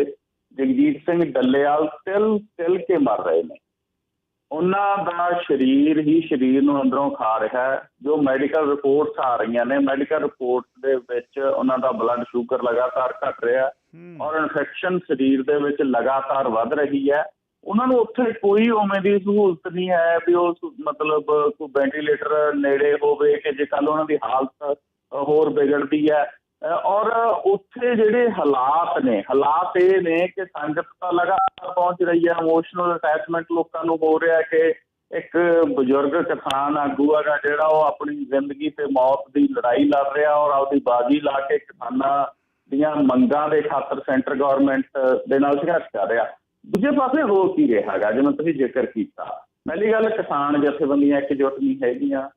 ਜਗਜੀਤ ਸਿੰਘ ਡੱਲੇਵਾਲ ਤਿਲ ਤਿਲ ਕੇ ਮਰ ਰਹੇ ਨੇ। ਉਹਨਾਂ ਦਾ ਸਰੀਰ ਹੀ ਸਰੀਰ ਨੂੰ ਅੰਦਰੋਂ ਖਾ ਰਿਹਾ ਹੈ। ਜੋ ਮੈਡੀਕਲ ਰਿਪੋਰਟਸ ਆ ਰਹੀਆਂ ਨੇ ਮੈਡੀਕਲ ਰਿਪੋਰਟ ਦੇ ਵਿੱਚ ਉਹਨਾਂ ਦਾ ਬਲੱਡ ਸ਼ੂਗਰ ਲਗਾਤਾਰ ਘਟ ਰਿਹਾ ਔਰ ਇਨਫੈਕਸ਼ਨ ਸਰੀਰ ਦੇ ਵਿੱਚ ਲਗਾਤਾਰ ਵੱਧ ਰਹੀ ਹੈ। ਉਹਨਾਂ ਨੂੰ ਉੱਥੇ ਕੋਈ ਉਵੇਂ ਦੀ ਸਹੂਲਤ ਨਹੀਂ ਹੈ ਵੀ ਉਹ ਮਤਲਬ ਕੋਈ ਵੈਂਟੀਲੇਟਰ ਨੇੜੇ ਹੋਵੇ ਕਿ ਜੇ ਕੱਲ ਉਹਨਾਂ ਦੀ ਹਾਲਤ ਹੋਰ ਵਿਗੜਦੀ ਹੈ। ਔਰ ਉੱਥੇ ਜਿਹੜੇ ਹਾਲਾਤ ਨੇ, ਹਾਲਾਤ ਇਹ ਨੇ ਕਿ ਸੰਗਤ ਤਾਂ ਲਗਾਤਾਰ ਪਹੁੰਚ ਰਹੀ ਹੈ ਇਮੋਸ਼ਨਲ ਅਟੈਚਮੈਂਟ ਲੋਕਾਂ ਨੂੰ ਹੋ ਰਿਹਾ ਕਿ ਇੱਕ ਬਜ਼ੁਰਗ ਕਿਸਾਨ ਆਗੂ ਹੈਗਾ ਜਿਹੜਾ ਉਹ ਆਪਣੀ ਜ਼ਿੰਦਗੀ ਤੇ ਮੌਤ ਦੀ ਲੜਾਈ ਲੜ ਰਿਹਾ ਔਰ ਆਪਦੀ ਬਾਜੀ ਲਾ ਕੇ ਕਿਸਾਨਾਂ ਦੀਆਂ ਮੰਗਾਂ ਦੇ ਖਾਤਰ ਸੈਂਟਰ ਗਵਰਨਮੈਂਟ ਦੇ ਨਾਲ ਸੰਘਰਸ਼ ਕਰ ਰਿਹਾ। ਦੂਜੇ ਪਾਸੇ ਹੋ ਕੀ ਰਿਹਾ ਹੈਗਾ, ਜਿਵੇਂ ਤੁਸੀਂ ਜ਼ਿਕਰ ਕੀਤਾ। ਪਹਿਲੀ ਗੱਲ ਕਿਸਾਨ ਜਥੇਬੰਦੀਆਂ ਇੱਕਜੁੱਟ ਨਹੀਂ ਹੈਗੀਆਂ।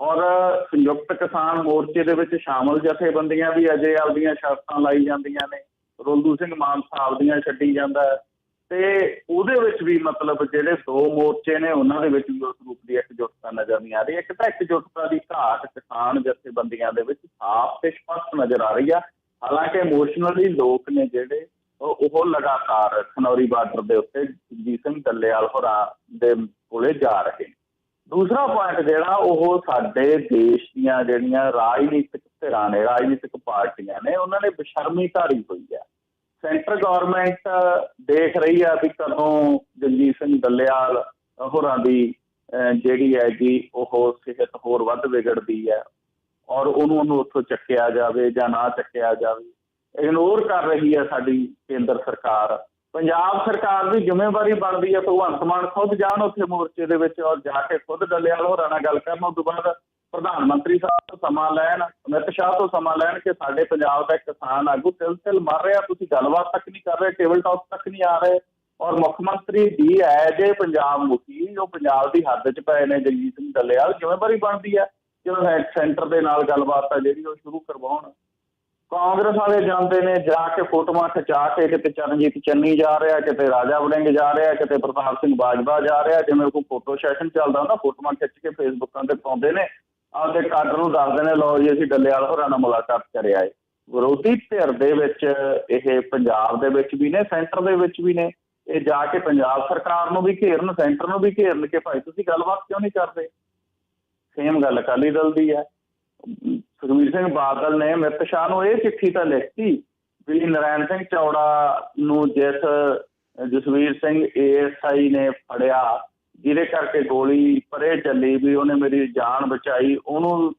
ਔਰ ਸੰਯੁਕਤ ਕਿਸਾਨ ਮੋਰਚੇ ਦੇ ਵਿੱਚ ਸ਼ਾਮਲ ਜਥੇਬੰਦੀਆਂ ਵੀ ਅਜੇ ਆਪਦੀਆਂ ਸ਼ਰਤਾਂ ਲਾਈ ਜਾਂਦੀਆਂ ਨੇ। ਰੋਲੂ ਸਿੰਘ ਮਾਨ ਸਾਹਿਬ ਦੀਆਂ ਛੱਡੀ ਜਾਂਦਾ ਤੇ ਉਹਦੇ ਵਿੱਚ ਵੀ ਮਤਲਬ ਜਿਹੜੇ ਦੋ ਮੋਰਚੇ ਨੇ, ਉਹਨਾਂ ਦੇ ਵਿੱਚ ਵੀ ਉਸ ਰੂਪ ਦੀ ਇਕਜੁੱਟਤਾ ਨਜ਼ਰ ਨਹੀਂ ਆ ਰਹੀ। ਇੱਕ ਤਾਂ ਇਕਜੁੱਟਤਾ ਦੀ ਘਾਟ ਕਿਸਾਨ ਜਥੇਬੰਦੀਆਂ ਦੇ ਵਿੱਚ ਸਾਫ਼ ਤੇ ਸਪਸ਼ਟ ਨਜ਼ਰ ਆ ਰਹੀ ਆ। ਹਾਲਾਂਕਿ ਇਮੋਸ਼ਨਲੀ ਲੋਕ ਨੇ ਜਿਹੜੇ ਉਹ ਲਗਾਤਾਰ ਖਨੌਰੀ ਬਾਰਡਰ ਦੇ ਉੱਤੇ ਜਗਜੀਤ ਸਿੰਘ ਡੱਲੇਵਾਲ ਹੋਰਾਂ ਦੇ ਕੋਲੇ ਜਾ ਰਹੇ ਨੇ। ਦੂਸਰਾ ਪੁਆਇੰਟ ਜਿਹੜਾ ਉਹ ਸਾਡੇ ਦੇਸ਼ ਦੀਆਂ ਜਿਹੜੀਆਂ ਰਾਜਨੀਤਿਕ ਧਿਰਾਂ ਨੇ ਰਾਜਨੀਤਿਕ ਪਾਰਟੀਆਂ ਨੇ ਉਹਨਾਂ ਨੇ ਬੇਸ਼ਰਮੀ ਧਾਰੀ ਹੋਈ ਹੈ। ਸੈਂਟਰ ਗਵਰਨਮੈਂਟ ਦੇਖ ਰਹੀ ਆ ਵੀ ਕਦੋਂ ਜਗਜੀਤ ਸਿੰਘ ਡੱਲੇਵਾਲ ਹੋਰਾਂ ਦੀ ਅਹ, ਜਿਹੜੀ ਹੈਗੀ ਉਹ ਸਿਹਤ ਹੋਰ ਵੱਧ ਵਿਗੜਦੀ ਹੈ ਔਰ ਉਹਨੂੰ ਉਹਨੂੰ ਉੱਥੋਂ ਚੱਕਿਆ ਜਾਵੇ ਜਾਂ ਨਾ ਚੱਕਿਆ ਜਾਵੇ। ਇਗਨੋਰ ਕਰ ਰਹੀ ਹੈ ਸਾਡੀ ਕੇਂਦਰ ਸਰਕਾਰ। ਪੰਜਾਬ ਸਰਕਾਰ ਦੀ ਜ਼ਿੰਮੇਵਾਰੀ ਬਣਦੀ ਹੈ, ਭਗਵੰਤ ਮਾਨ ਖੁਦ ਜਾਣ ਉੱਥੇ ਮੋਰਚੇ ਦੇ ਵਿੱਚ ਔਰ ਜਾ ਕੇ ਖੁਦ ਡੱਲੇਵਾਲ ਹੋਰਾਂ ਨਾਲ ਗੱਲ ਕਰਨ। ਉਸ ਤੋਂ ਬਾਅਦ ਪ੍ਰਧਾਨ ਮੰਤਰੀ ਸਾਹਿਬ ਤੋਂ ਸਮਾਂ ਲੈਣ, ਅਮਿਤ ਸ਼ਾਹ ਤੋਂ ਸਮਾਂ ਲੈਣ ਕਿ ਸਾਡੇ ਪੰਜਾਬ ਦਾ ਕਿਸਾਨ ਆਗੂ ਤਿਲ ਤਿਲ ਮਰ ਰਿਹਾ, ਤੁਸੀਂ ਗੱਲਬਾਤ ਤੱਕ ਨਹੀਂ ਕਰ ਰਹੇ, ਟੇਬਲ ਟਾਕ ਤੱਕ ਨਹੀਂ ਆ ਰਹੇ ਔਰ ਮੁੱਖ ਮੰਤਰੀ ਦੀ ਐਜ ਜੇ ਪੰਜਾਬ ਮੁਖੀ ਉਹ ਪੰਜਾਬ ਦੀ ਹੱਦ 'ਚ ਪਏ ਨੇ ਜਗਜੀਤ ਸਿੰਘ ਡੱਲੇਵਾਲ ਜ਼ਿੰਮੇਵਾਰੀ ਬਣਦੀ ਹੈ ਕਿ ਉਹ ਸੈਂਟਰ ਦੇ ਨਾਲ ਗੱਲਬਾਤ ਆ ਜਿਹੜੀ ਉਹ ਸ਼ੁਰੂ ਕਰਵਾਉਣ। ਕਾਂਗਰਸ ਵਾਲੇ ਜਾਂਦੇ ਨੇ, ਜਾ ਕੇ ਫੋਟੋਆਂ ਖਿਚਾ ਕੇ ਕਿਤੇ ਚਰਨਜੀਤ ਚੰਨੀ ਜਾ ਰਿਹਾ, ਕਿਤੇ ਰਾਜਾ ਵੜਿੰਗ ਜਾ ਰਿਹਾ, ਕਿਤੇ ਪ੍ਰਤਾਪ ਸਿੰਘ ਬਾਜਵਾ ਜਾ ਰਿਹਾ, ਜਿਵੇਂ ਕੋਈ ਫੋਟੋ ਸੈਸ਼ਨ ਚੱਲਦਾ ਹੁੰਦਾ, ਫੋਟੋਆਂ ਖਿੱਚ ਕੇ ਫੇਸਬੁੱਕਾਂ ਤੇ ਪਾਉਂਦੇ ਨੇ। ਆਪਦੇ ਕਾਡਰ ਨੂੰ ਦੱਸਦੇ ਨੇ, ਲਓ ਜੀ ਅਸੀਂ ਡੱਲੇਵਾਲ ਹੋਰਾਂ ਨਾਲ ਮੁਲਾਕਾਤ ਕਰਿਆ ਏ। ਵਿਰੋਧੀ ਧਿਰ ਦੇ ਵਿੱਚ ਇਹ ਪੰਜਾਬ ਦੇ ਵਿੱਚ ਵੀ ਨੇ, ਸੈਂਟਰ ਦੇ ਵਿੱਚ ਵੀ ਨੇ। ਇਹ ਜਾ ਕੇ ਪੰਜਾਬ ਸਰਕਾਰ ਨੂੰ ਵੀ ਘੇਰਨ, ਸੈਂਟਰ ਨੂੰ ਵੀ ਘੇਰਨ ਕੇ ਭਾਈ ਤੁਸੀਂ ਗੱਲਬਾਤ ਕਿਉਂ ਨਹੀਂ ਕਰਦੇ? ਸੇਮ ਗੱਲ ਅਕਾਲੀ ਦਲ ਦੀ ਹੈ। ਸੁਖਬੀਰ ਸਿੰਘ ਬਾਦਲ ਨੇ ਅਮਿਤ ਸ਼ਾਹ ਨੂੰ ਇਹ ਚਿੱਠੀ ਤਾਂ ਲਿਖਤੀ ਵੀ ਨਰਾਇਣ ਸਿੰਘ ਚੌੜਾ ਨੂੰ ਜਿਸ ਜਸਵੀਰ ਸਿੰਘ ਏਐਸਆਈ ਨੇ ਫੜਿਆ, ਜਿਹਦੇ ਕਰਕੇ ਗੋਲੀ ਪਰੇ ਚੱਲੀ ਵੀ ਉਹਨੇ ਮੇਰੀ ਜਾਨ ਬਚਾਈ, ਉਹਨੂੰ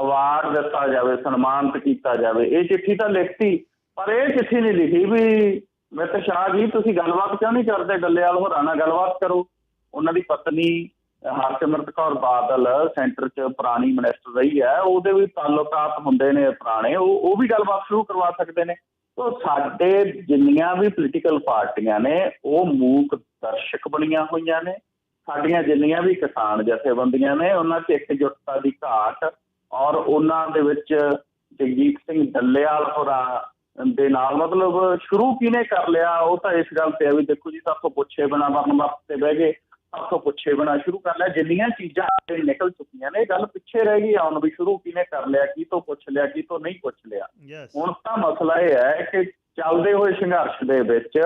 ਅਵਾਰਡ ਦਿੱਤਾ ਜਾਵੇ, ਸਨਮਾਨਿਤ ਕੀਤਾ ਜਾਵੇ। ਇਹ ਚਿੱਠੀ ਤਾਂ ਲਿਖਤੀ, ਪਰ ਇਹ ਚਿੱਠੀ ਨਹੀਂ ਲਿਖੀ ਵੀ ਮਿਤ ਸ਼ਾਹ ਜੀ, ਤੁਸੀਂ ਗੱਲਬਾਤ ਕਿਉਂ ਨਹੀਂ ਕਰਦੇ? ਡੱਲੇਵਾਲ ਹੋਰਾਂ ਨਾਲ ਗੱਲਬਾਤ ਕਰੋ। ਉਹਨਾਂ ਦੀ ਪਤਨੀ ਹਰਸਿਮਰਤ ਕੌਰ ਬਾਦਲ ਸੈਂਟਰ 'ਚ ਪੁਰਾਣੀ ਮਿਨਿਸਟਰ ਰਹੀ ਹੈ, ਉਹਦੇ ਵੀ ਤਾਲੁਕਾਤ ਹੁੰਦੇ ਨੇ ਪੁਰਾਣੇ, ਉਹ ਉਹ ਵੀ ਗੱਲਬਾਤ ਸ਼ੁਰੂ ਕਰਵਾ ਸਕਦੇ ਨੇ। ਤੋ ਸਾਡੇ ਜਿੰਨੀਆਂ ਵੀ ਪੋਲੀਟੀਕਲ ਪਾਰਟੀਆਂ ਨੇ, ਉਹ ਮੂਕ ਦਰਸ਼ਕ ਬਣੀਆਂ ਹੋਈਆਂ ਨੇ। ਸਾਡੀਆਂ ਜਿੰਨੀਆਂ ਵੀ ਕਿਸਾਨ ਜਥੇਬੰਦੀਆਂ ਨੇ, ਉਹਨਾਂ 'ਚ ਇਕਜੁੱਟਤਾ ਦੀ ਘਾਟ ਔਰ ਉਹਨਾਂ ਦੇ ਵਿੱਚ ਜਗਜੀਤ ਸਿੰਘ ਡੱਲੇਵਾਲ ਹੋਰਾਂ ਦੇ ਨਾਲ ਮਤਲਬ ਸ਼ੁਰੂ ਕਿਹਨੇ ਕਰ ਲਿਆ, ਉਹ ਤਾਂ ਇਸ ਗੱਲ ਤੇ ਆ ਵੀ ਦੇਖੋ ਜੀ, ਸਭ ਤੋਂ ਪੁੱਛੇ ਬਿਨਾ ਵਰਨ ਵਰਤ ਤੇ ਬਹਿ ਗਏ। ਸਭ ਤੋਂ ਪੁੱਛੇ ਬਿਨਾ ਸ਼ੁਰੂ ਕਰ ਲਿਆ। ਜਿੰਨੀਆਂ ਚੀਜ਼ਾਂ ਅੱਗੇ ਨਿਕਲ ਚੁੱਕੀਆਂ ਨੇ ਇਹ ਗੱਲ ਪਿੱਛੇ ਰਹਿ ਗਈ ਆਉਣ ਵੀ ਸ਼ੁਰੂ ਕਿਹਨੇ ਕਰ ਲਿਆ ਕੀ ਤੋਂ ਪੁੱਛ ਲਿਆ ਕੀ ਤੋਂ ਨਹੀਂ ਪੁੱਛ ਲਿਆ। ਹੁਣ ਤਾਂ ਮਸਲਾ ਇਹ ਹੈ ਕਿ ਚੱਲਦੇ ਹੋਏ ਸੰਘਰਸ਼ ਦੇ ਵਿੱਚ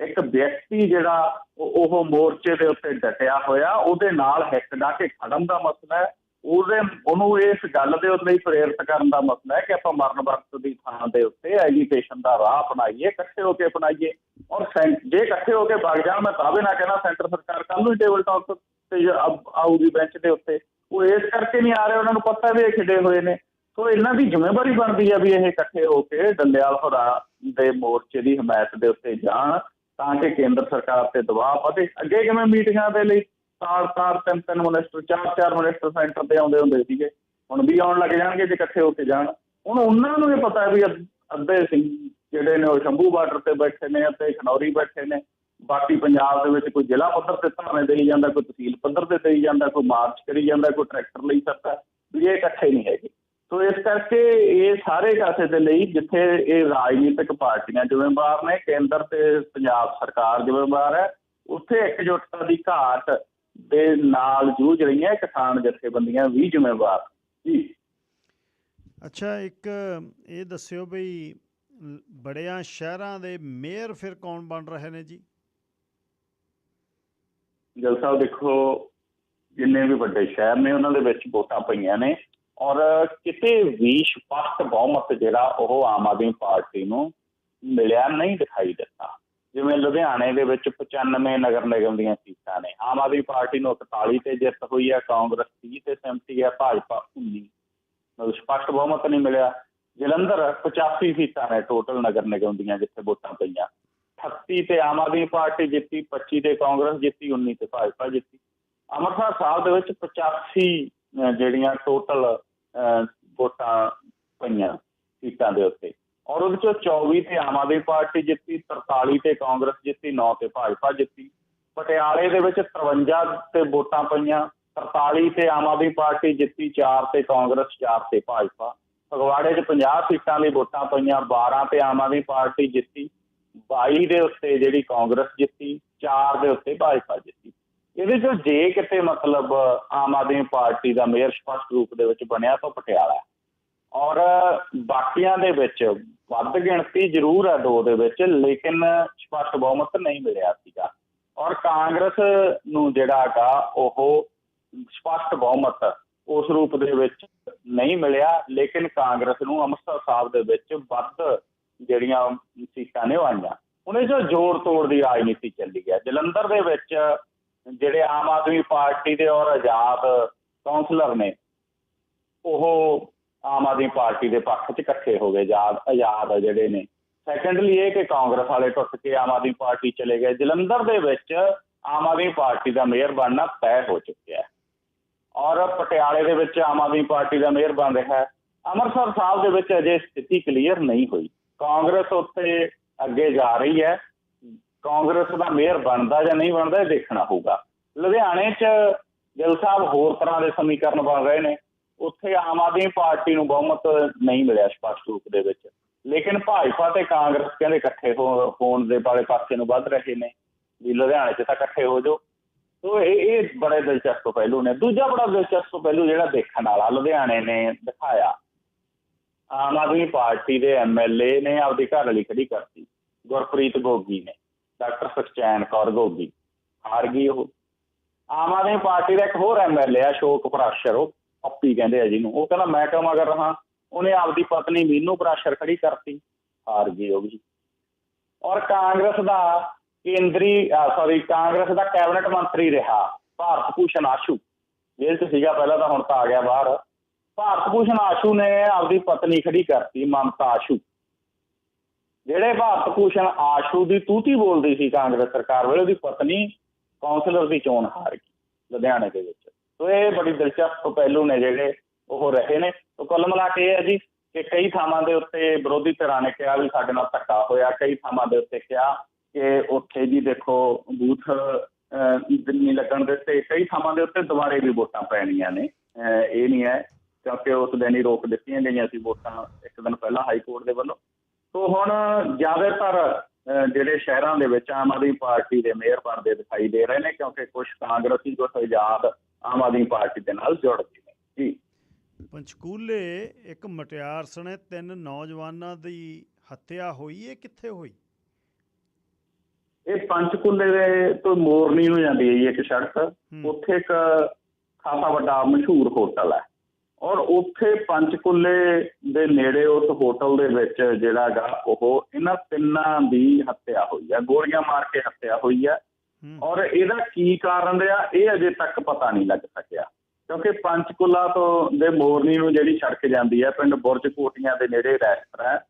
ਇੱਕ ਵਿਅਕਤੀ ਜਿਹੜਾ ਉਹ ਮੋਰਚੇ ਦੇ ਉੱਤੇ ਡਟਿਆ ਹੋਇਆ ਉਹਦੇ ਨਾਲ ਹਿੱਕ ਡਾ ਕੇ ਖੜਨ ਦਾ ਮਸਲਾ ਹੈ। ਉਹਦੇ, ਉਹਨੂੰ ਇਸ ਗੱਲ ਦੇ ਲਈ ਪ੍ਰੇਰਿਤ ਕਰਨ ਦਾ ਮਸਲਾ ਹੈ ਕਿ ਆਪਾਂ ਮਰਨ ਵਰਤ ਦੀ ਥਾਂ ਦੇ ਉੱਤੇ ਐਜੀਟੇਸ਼ਨ ਦਾ ਰਾਹ ਅਪਣਾਈਏ, ਇਕੱਠੇ ਹੋ ਕੇ ਅਪਣਾਈਏ। ਔਰ ਜੇ ਇਕੱਠੇ ਹੋ ਕੇ ਵਗ ਜਾਣ, ਮੈਂ ਤਾਂ ਵੀ ਨਾ ਕਹਿਣਾ ਸੈਂਟਰ ਸਰਕਾਰ ਕੱਲ ਨੂੰ ਟੇਬਲ ਟਾਕ ਤੇ ਆਊਗੀ ਬੈਂਚ ਦੇ ਉੱਤੇ। ਉਹ ਇਸ ਕਰਕੇ ਨਹੀਂ ਆ ਰਹੇ, ਉਹਨਾਂ ਨੂੰ ਪਤਾ ਵੀ ਇਹ ਖਿੜੇ ਹੋਏ ਨੇ। ਸੋ ਇਹਨਾਂ ਦੀ ਜ਼ਿੰਮੇਵਾਰੀ ਬਣਦੀ ਹੈ ਵੀ ਇਹ ਇਕੱਠੇ ਹੋ ਕੇ ਡੰਡਿਆਲ ਹੋਰਾਂ ਦੇ ਮੋਰਚੇ ਦੀ ਹਮਾਇਤ ਦੇ ਉੱਤੇ ਜਾਣ, ਤਾਂ ਕਿ ਕੇਂਦਰ ਸਰਕਾਰ ਤੇ ਦਬਾਅ ਪਵੇ ਅੱਗੇ ਕਿਵੇਂ ਮੀਟਿੰਗਾਂ ਦੇ ਲਈ ਤਾਰ ਤਾਰ ਤਿੰਨ ਤਿੰਨ ਮਿਨਿਸਟਰ ਚਾਰ ਚਾਰ ਮਿਨਿਸਟਰ ਸੈਂਟਰ ਤੇ ਆਉਂਦੇ ਹੁੰਦੇ ਸੀਗੇ। ਹੁਣ ਵੀ ਆਉਣ ਲੱਗ ਜਾਣਗੇ ਜੇ ਇਕੱਠੇ ਹੋ ਕੇ ਜਾਣ। ਹੁਣ ਉਹਨਾਂ ਨੂੰ ਇਹ ਪਤਾ ਹੈ ਵੀ ਅੱਧੇ ਸਿੰਘ ਜਿਹੜੇ ਨੇ ਉਹ ਸ਼ੰਭੂ ਬਾਰਡਰ ਤੇ ਬੈਠੇ ਨੇ ਅਤੇ ਖਨੌਰੀ ਬੈਠੇ ਨੇ। ਬਾਕੀ ਪੰਜਾਬ ਦੇ ਵਿੱਚ ਕੋਈ ਜ਼ਿਲ੍ਹਾ ਪੱਧਰ ਤੇ ਧਰਨੇ ਦੇਈ ਜਾਂਦਾ, ਕੋਈ ਤਹਿਸੀਲ ਪੱਧਰ ਤੇ ਦੇਈ ਜਾਂਦਾ, ਕੋਈ ਮਾਰਚ ਕਰੀ ਜਾਂਦਾ, ਕੋਈ ਟਰੈਕਟਰ ਲਈ ਸਕਦਾ ਵੀ ਇਹ ਇਕੱਠੇ ਨਹੀਂ ਹੈਗੇ। ਸੋ ਇਸ ਕਰਕੇ ਇਹ ਸਾਰੇ ਕਾਸੇ ਦੇ ਲਈ ਜਿੱਥੇ ਇਹ ਰਾਜਨੀਤਿਕ ਪਾਰਟੀਆਂ ਜ਼ਿੰਮੇਵਾਰ ਨੇ, ਕੇਂਦਰ ਤੇ ਪੰਜਾਬ ਸਰਕਾਰ ਜ਼ਿੰਮੇਵਾਰ ਹੈ, ਉੱਥੇ ਇਕਜੁੱਟਤਾ ਦੀ ਘਾਟ ਦੇ ਨਾਲ ਜੂਝ ਰਹੀਆਂ ਕਿਸਾਨ ਜਥੇਬੰਦੀਆਂ ਵੀ ਜ਼ਿੰਮੇਵਾਰ ਜੀ। ਅੱਛਾ ਇੱਕ ਇਹ ਦੱਸਿਓ ਬਈ ਬੜਿਆਂ ਸ਼ਹਿਰਾਂ ਦੇ ਮੇਅਰ ਫਿਰ ਕੌਣ ਬਣ ਰਹੇ ਨੇ ਜੀ? ਗਿੱਲ ਸਾਹਿਬ ਦੇਖੋ ਜਿੰਨੇ ਵੀ ਵੱਡੇ ਸ਼ਹਿਰ ਨੇ ਉਹਨਾਂ ਦੇ ਵਿੱਚ ਵੋਟਾਂ ਪਈਆਂ ਨੇ ਔਰ ਕਿਤੇ ਵੀ ਸਪਸ਼ਟ ਬਹੁਮਤ ਜਿਹੜਾ ਉਹ ਆਮ ਆਦਮੀ ਪਾਰਟੀ ਨੂੰ ਮਿਲਿਆ ਨਹੀਂ ਦਿਖਾਈ ਦਿੱਤਾ। ਜਿਵੇਂ ਲੁਧਿਆਣੇ ਦੇ ਵਿੱਚ 95 ਨਗਰ ਨਿਗਮ ਦੀਆਂ ਸੀਟਾਂ ਨੇ, ਆਮ ਆਦਮੀ ਪਾਰਟੀ ਨੂੰ 41 ਤੇ ਜਿੱਤ ਹੋਈ ਹੈ, ਕਾਂਗਰਸ 30 ਤੇ ਸਹਿਮਤੀ ਹੈ, ਭਾਜਪਾ 19 ਮਤਲਬ ਸਪਸ਼ਟ ਬਹੁਮਤ ਨਹੀਂ ਮਿਲਿਆ। ਜਲੰਧਰ 85 ਸੀਟਾਂ ਨੇ ਟੋਟਲ ਨਗਰ ਨਿਗਮ ਦੀਆਂ, ਜਿੱਥੇ ਵੋਟਾਂ ਪਈਆਂ। 38 ਤੇ ਆਮ ਆਦਮੀ ਪਾਰਟੀ ਜਿੱਤੀ 25 ਤੇ ਕਾਂਗਰਸ ਜਿੱਤੀ 19 ਤੇ ਭਾਜਪਾ ਜਿੱਤੀ। ਅੰਮ੍ਰਿਤਸਰ ਸਾਹਿਬ ਦੇ ਵਿੱਚ 85 ਜਿਹੜੀਆਂ ਟੋਟਲ ਵੋਟਾਂ ਪਈਆਂ ਸੀਟਾਂ ਦੇ ਉੱਤੇ। ਔਰ ਉਹਦੇ ਚੋਂ 24 ਤੇ ਆਮ ਆਦਮੀ ਪਾਰਟੀ ਜਿੱਤੀ 43 ਤੇ ਕਾਂਗਰਸ ਜਿੱਤੀ 9 ਤੇ ਭਾਜਪਾ ਜਿੱਤੀ। ਪਟਿਆਲੇ ਦੇ ਵਿੱਚ 53 ਤੇ ਵੋਟਾਂ ਪਈਆਂ 43 ਤੇ ਆਮ ਆਦਮੀ ਪਾਰਟੀ ਜਿੱਤੀ 4 ਤੇ ਕਾਂਗਰਸ 4 ਤੇ ਭਾਜਪਾ। ਫਗਵਾੜੇ 'ਚ 50 ਸੀਟਾਂ ਲਈ ਵੋਟਾਂ ਪਈਆਂ 12 ਤੇ ਆਮ ਆਦਮੀ ਪਾਰਟੀ ਜਿੱਤੀ 22 ਦੇ ਉੱਤੇ ਜਿਹੜੀ ਕਾਂਗਰਸ ਜਿੱਤੀ 4 ਦੇ ਉੱਤੇ ਭਾਜਪਾ ਜਿੱਤੀ। ਇਹਦੇ ਚੋਂ ਜੇ ਕਿਤੇ ਮਤਲਬ ਆਮ ਆਦਮੀ ਪਾਰਟੀ ਦਾ ਮੇਅਰ ਸਪਸ਼ਟ ਰੂਪ ਦੇ ਵਿੱਚ ਬਣਿਆ ਤਾਂ ਪਟਿਆਲਾ ਹੈ। ਔਰ ਬਾਕੀਆਂ ਦੇ ਵਿੱਚ ਵੱਧ ਗਿਣਤੀ ਜ਼ਰੂਰ ਹੈ ਦੋ ਦੇ ਵਿੱਚ, ਲੇਕਿਨ ਸਪਸ਼ਟ ਬਹੁਮਤ ਨਹੀਂ ਮਿਲਿਆ ਸੀਗਾ। ਔਰ ਕਾਂਗਰਸ ਨੂੰ ਜਿਹੜਾ ਹੈਗਾ, ਉਹ ਸਪਸ਼ਟ ਬਹੁਮਤ ਉਸ ਰੂਪ ਦੇ ਵਿੱਚ ਨਹੀਂ ਮਿਲਿਆ, ਲੇਕਿਨ ਕਾਂਗਰਸ ਨੂੰ ਅੰਮ੍ਰਿਤਸਰ ਸਾਹਿਬ ਦੇ ਵਿੱਚ ਵੱਧ ਜਿਹੜੀਆਂ ਸੀਟਾਂ ਨੇ ਉਹ ਆਈਆਂ। ਹੁਣ ਇਹ ਜੋ ਜੋੜ ਤੋੜ ਦੀ ਰਾਜਨੀਤੀ ਚੱਲੀ ਹੈ, ਜਲੰਧਰ ਦੇ ਵਿੱਚ ਜਿਹੜੇ ਆਮ ਆਦਮੀ ਪਾਰਟੀ ਦੇ ਔਰ ਆਜ਼ਾਦ ਕਾਉਂਸਲਰ ਨੇ, ਉਹ ਆਮ ਆਦਮੀ ਪਾਰਟੀ ਦੇ ਪੱਖ 'ਚ ਇਕੱਠੇ ਹੋ ਗਏ ਆਜ਼ਾਦ ਆਜ਼ਾਦ ਜਿਹੜੇ ਨੇ। ਸੈਕੰਡਲੀ ਇਹ ਕਿ ਕਾਂਗਰਸ ਵਾਲੇ ਟੁੱਟ ਕੇ ਆਮ ਆਦਮੀ ਪਾਰਟੀ ਚਲੇ ਗਏ। ਜਲੰਧਰ ਦੇ ਵਿੱਚ ਆਮ ਆਦਮੀ ਪਾਰਟੀ ਦਾ ਮੇਅਰ ਬਣਨਾ ਤੈਅ ਹੋ ਚੁੱਕਿਆ ਹੈ। ਔਰ ਪਟਿਆਲੇ ਦੇ ਵਿੱਚ ਆਮ ਆਦਮੀ ਪਾਰਟੀ ਦਾ ਮੇਅਰ ਬਣ ਰਿਹਾ ਹੈ। ਅੰਮ੍ਰਿਤਸਰ ਸਾਹਿਬ ਦੇ ਵਿੱਚ ਅਜੇ ਸਥਿਤੀ ਕਲੀਅਰ ਨਹੀਂ ਹੋਈ। ਕਾਂਗਰਸ ਉੱਥੇ ਅੱਗੇ ਜਾ ਰਹੀ ਹੈ। ਕਾਂਗਰਸ ਦਾ ਮੇਅਰ ਬਣਦਾ ਜਾਂ ਨਹੀਂ ਬਣਦਾ ਇਹ ਦੇਖਣਾ ਹੋਊਗਾ। ਲੁਧਿਆਣੇ 'ਚ ਗਿੱਲ ਸਾਹਿਬ ਹੋਰ ਤਰ੍ਹਾਂ ਦੇ ਸਮੀਕਰਨ ਬਣ ਰਹੇ ਨੇ। ਉੱਥੇ ਆਮ ਆਦਮੀ ਪਾਰਟੀ ਨੂੰ ਬਹੁਮਤ ਨਹੀਂ ਮਿਲਿਆ ਸਪਸ਼ਟ ਰੂਪ ਦੇ ਵਿੱਚ। ਲੇਕਿਨ ਭਾਜਪਾ ਤੇ ਕਾਂਗਰਸ ਕਹਿੰਦੇ ਇਕੱਠੇ ਹੋਣ ਦੇ ਵਾਲੇ ਪਾਸੇ ਨੂੰ ਵੱਧ ਰਹੇ ਨੇ, ਵੀ ਲੁਧਿਆਣੇ 'ਚ ਤਾਂ ਇਕੱਠੇ ਹੋ ਜਾਓ। ਸੋ ਇਹ ਇਹ ਬੜੇ ਦਿਲਚਸਪ ਪਹਿਲੂ ਨੇ। ਦੂਜਾ ਬੜਾ ਦਿਲਚਸਪ ਪਹਿਲੂ ਜਿਹੜਾ ਦੇਖਣ ਵਾਲਾ ਲੁਧਿਆਣੇ ਨੇ ਦਿਖਾਇਆ। ਆਮ ਆਦਮੀ ਪਾਰਟੀ ਦੇ ਐਮਐਲਏ ਨੇ ਆਪਦੀ ਘਰ ਵਾਲੀ ਖੜੀ ਕਰਤੀ। ਗੁਰਪ੍ਰੀਤ ਗੋਗੀ ਨੇ, ਡਾਕਟਰ ਸੁਖਚੈਨ ਕੌਰ ਗੋਗੀ। ਹਾਰ ਗਈ ਉਹ। ਆਮ ਆਦਮੀ ਪਾਰਟੀ ਦਾ ਇੱਕ ਹੋਰ ਐਮਐਲਏ ਆ, ਅਸ਼ੋਕ ਪ੍ਰਾਸ਼ਰ, ਉਹ ਪੱਪੀ ਕਹਿੰਦੇ ਆ ਜਿਹਨੂੰ। ਉਹ ਕਹਿੰਦਾ, ਮੈਂ ਕਹਾਂ ਅਗਰ ਰਹਾ? ਉਹਨੇ ਆਪਦੀ ਪਤਨੀ ਮੀਨੂ ਪ੍ਰਾਸ਼ਰ ਖੜੀ ਕਰਤੀ। ਹਾਰ ਗਈ ਉਹ ਵੀ। ਔਰ ਕਾਂਗਰਸ ਦਾ ਕੇਂਦਰੀ ਸੌਰੀ ਕਾਂਗਰਸ ਦਾ ਕੈਬਨਿਟ ਮੰਤਰੀ ਰਿਹਾ, ਭਾਰਤ ਭੂਸ਼ਣ ਆਸ਼ੂ। ਜੇਲ੍ਹ 'ਚ ਸੀਗਾ ਪਹਿਲਾਂ ਤਾਂ, ਹੁਣ ਤਾਂ ਆ ਗਿਆ ਬਾਹਰ। ਭਾਰਤ ਭੂਸ਼ਣ ਆਸ਼ੂ ਨੇ ਆਪਦੀ ਪਤਨੀ ਖੜੀ ਕਰਤੀ, ਮਮਤਾ ਆਸ਼ੂ। ਜਿਹੜੇ ਭਾਰਤ ਭੂਸ਼ਣ ਆਸ਼ੂ ਦੀ ਤੂਤੀ ਬੋਲਦੀ ਸੀ ਕਾਂਗਰਸ ਸਰਕਾਰ ਵੇਲੇ, ਉਹਦੀ ਪਤਨੀ ਕਾਉਂਸਲਰ ਦੀ ਚੋਣ ਹਾਰ ਗਈ, ਲੁਧਿਆਣੇ ਦੇ ਵਿੱਚ। ਸੋ ਇਹ ਬੜੀ ਦਿਲਚਸਪ ਪਹਿਲੂ ਨੇ ਜਿਹੜੇ ਉਹ ਰਹੇ ਨੇ। ਸੋ ਕੁੱਲ ਮਿਲਾ ਕੇ ਇਹ ਹੈ ਜੀ ਕਿ ਕਈ ਥਾਵਾਂ ਦੇ ਉੱਤੇ ਵਿਰੋਧੀ ਧਿਰਾਂ ਨੇ ਕਿਹਾ ਵੀ ਸਾਡੇ ਨਾਲ ਧੱਕਾ ਹੋਇਆ। ਕਈ ਥਾਵਾਂ ਦੇ ਉੱਤੇ ਕਿਹਾ ਕਿ ਉੱਥੇ ਜੀ ਦੇਖੋ ਬੂਥ ਨਹੀਂ ਲੱਗਣ ਦਿੱਤੇ। ਕਈ ਥਾਵਾਂ ਦੇ ਉੱਤੇ ਦੁਬਾਰੇ ਵੀ ਵੋਟਾਂ ਪੈਣੀਆਂ ਨੇ। ਅਹ, ਇਹ ਨਹੀਂ ਹੈ ਕਿਉਂਕਿ ਉਸ ਦਿਨ ਹੀ ਰੋਕ ਦਿੱਤੀਆਂ ਗਈਆਂ ਸੀ ਵੋਟਾਂ ਇੱਕ ਦਿਨ ਪਹਿਲਾਂ ਹਾਈ ਕੋਰਟ ਦੇ ਵੱਲੋਂ। ਸੋ ਹੁਣ ਜ਼ਿਆਦਾਤਰ ਜਿਹੜੇ ਸ਼ਹਿਰਾਂ ਦੇ ਵਿੱਚ ਆਮ ਆਦਮੀ ਪਾਰਟੀ ਦੇ ਮੇਅਰ ਬਣਦੇ ਦਿਖਾਈ ਦੇ ਰਹੇ ਨੇ ਕਿਉਂਕਿ ਕੁਝ ਕਾਂਗਰਸੀ ਕੁਝ ਆਜ਼ਾਦ ਆਮ ਆਦਮੀ ਪਾਰਟੀ ਦੇ ਨਾਲ ਜੁੜ ਗਏ ਨੇ। ਜੀ। ਪੰਚਕੂਲੇ ਇੱਕ ਮਟਿਆਰ ਸਣੇ ਤਿੰਨ ਨੌਜਵਾਨਾਂ ਦੀ ਹੱਤਿਆ ਹੋਈ ਇਹ ਕਿੱਥੇ ਹੋਈ? ਇਹ ਪੰਚਕੂਲੇ ਦੇ ਤੋਂ ਮੋਰਨੀ ਨੂੰ ਜਾਂਦੀ ਹੈ ਜੀ ਇੱਕ ਸੜਕ। ਉੱਥੇ ਇੱਕ ਖਾਸਾ ਵੱਡਾ ਮਸ਼ਹੂਰ ਹੋਟਲ ਹੈ। ਔਰ ਉੱਥੇ ਪੰਚਕੂਲੇ ਦੇ ਨੇੜੇ ਉਸ ਹੋਟਲ ਦੇ ਵਿੱਚ ਜਿਹੜਾ ਗਾ ਉਹ ਇਹਨਾਂ ਤਿੰਨਾਂ ਦੀ ਹੱਤਿਆ ਹੋਈ ਹੈ। ਗੋਲੀਆਂ ਮਾਰ ਕੇ ਹੱਤਿਆ ਹੋਈ ਹੂੰ, ਔਰ ਇਹਦਾ ਕੀ ਕਾਰਨ ਰਿਹਾ, ਇਹ ਅਜੇ ਤੱਕ ਪਤਾ ਨਹੀਂ ਲੱਗ ਸਕਿਆ। ਕਿਉਂਕਿ ਪੰਚਕੂਲਾ ਤੋਂ ਦੇ ਮੋਰਨੀ ਨੂੰ ਜਿਹੜੀ ਸੜਕ ਜਾਂਦੀ ਹੈ, ਪਿੰਡ ਬੁਰਜ ਕੋਟੀਆਂ ਦੇ ਨੇੜੇ ਰੈਸਟੋਰੈਂਟ ਹੈ,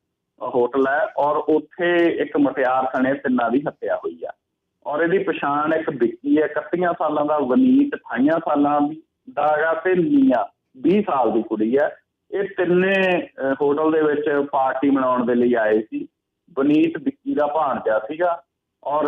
ਹੋਟਲ ਹੈ, ਔਰ ਉੱਥੇ ਇੱਕ ਮਟਿਆਰ ਸਣੇ ਤਿੰਨਾਂ ਦੀ ਹੱਤਿਆ ਹੋਈ ਹੈ ਔਰ ਇਹਦੀ ਪਛਾਣ ਇੱਕ ਵਿੱਕੀ ਹੈ 31 ਸਾਲਾਂ ਦਾ, ਵਨੀਤ 28 ਸਾਲਾਂ ਦਾ ਹੈਗਾ ਤੇ ਨੀਆ 20 ਸਾਲ ਦੀ ਕੁੜੀ ਹੈ। ਇਹ ਤਿੰਨੇ ਹੋਟਲ ਦੇ ਵਿੱਚ ਪਾਰਟੀ ਮਨਾਉਣ ਦੇ ਲਈ ਆਏ ਸੀ। ਵਨੀਤ ਵਿੱਕੀ ਦਾ ਭਾਣਜਾ ਸੀਗਾ ਔਰ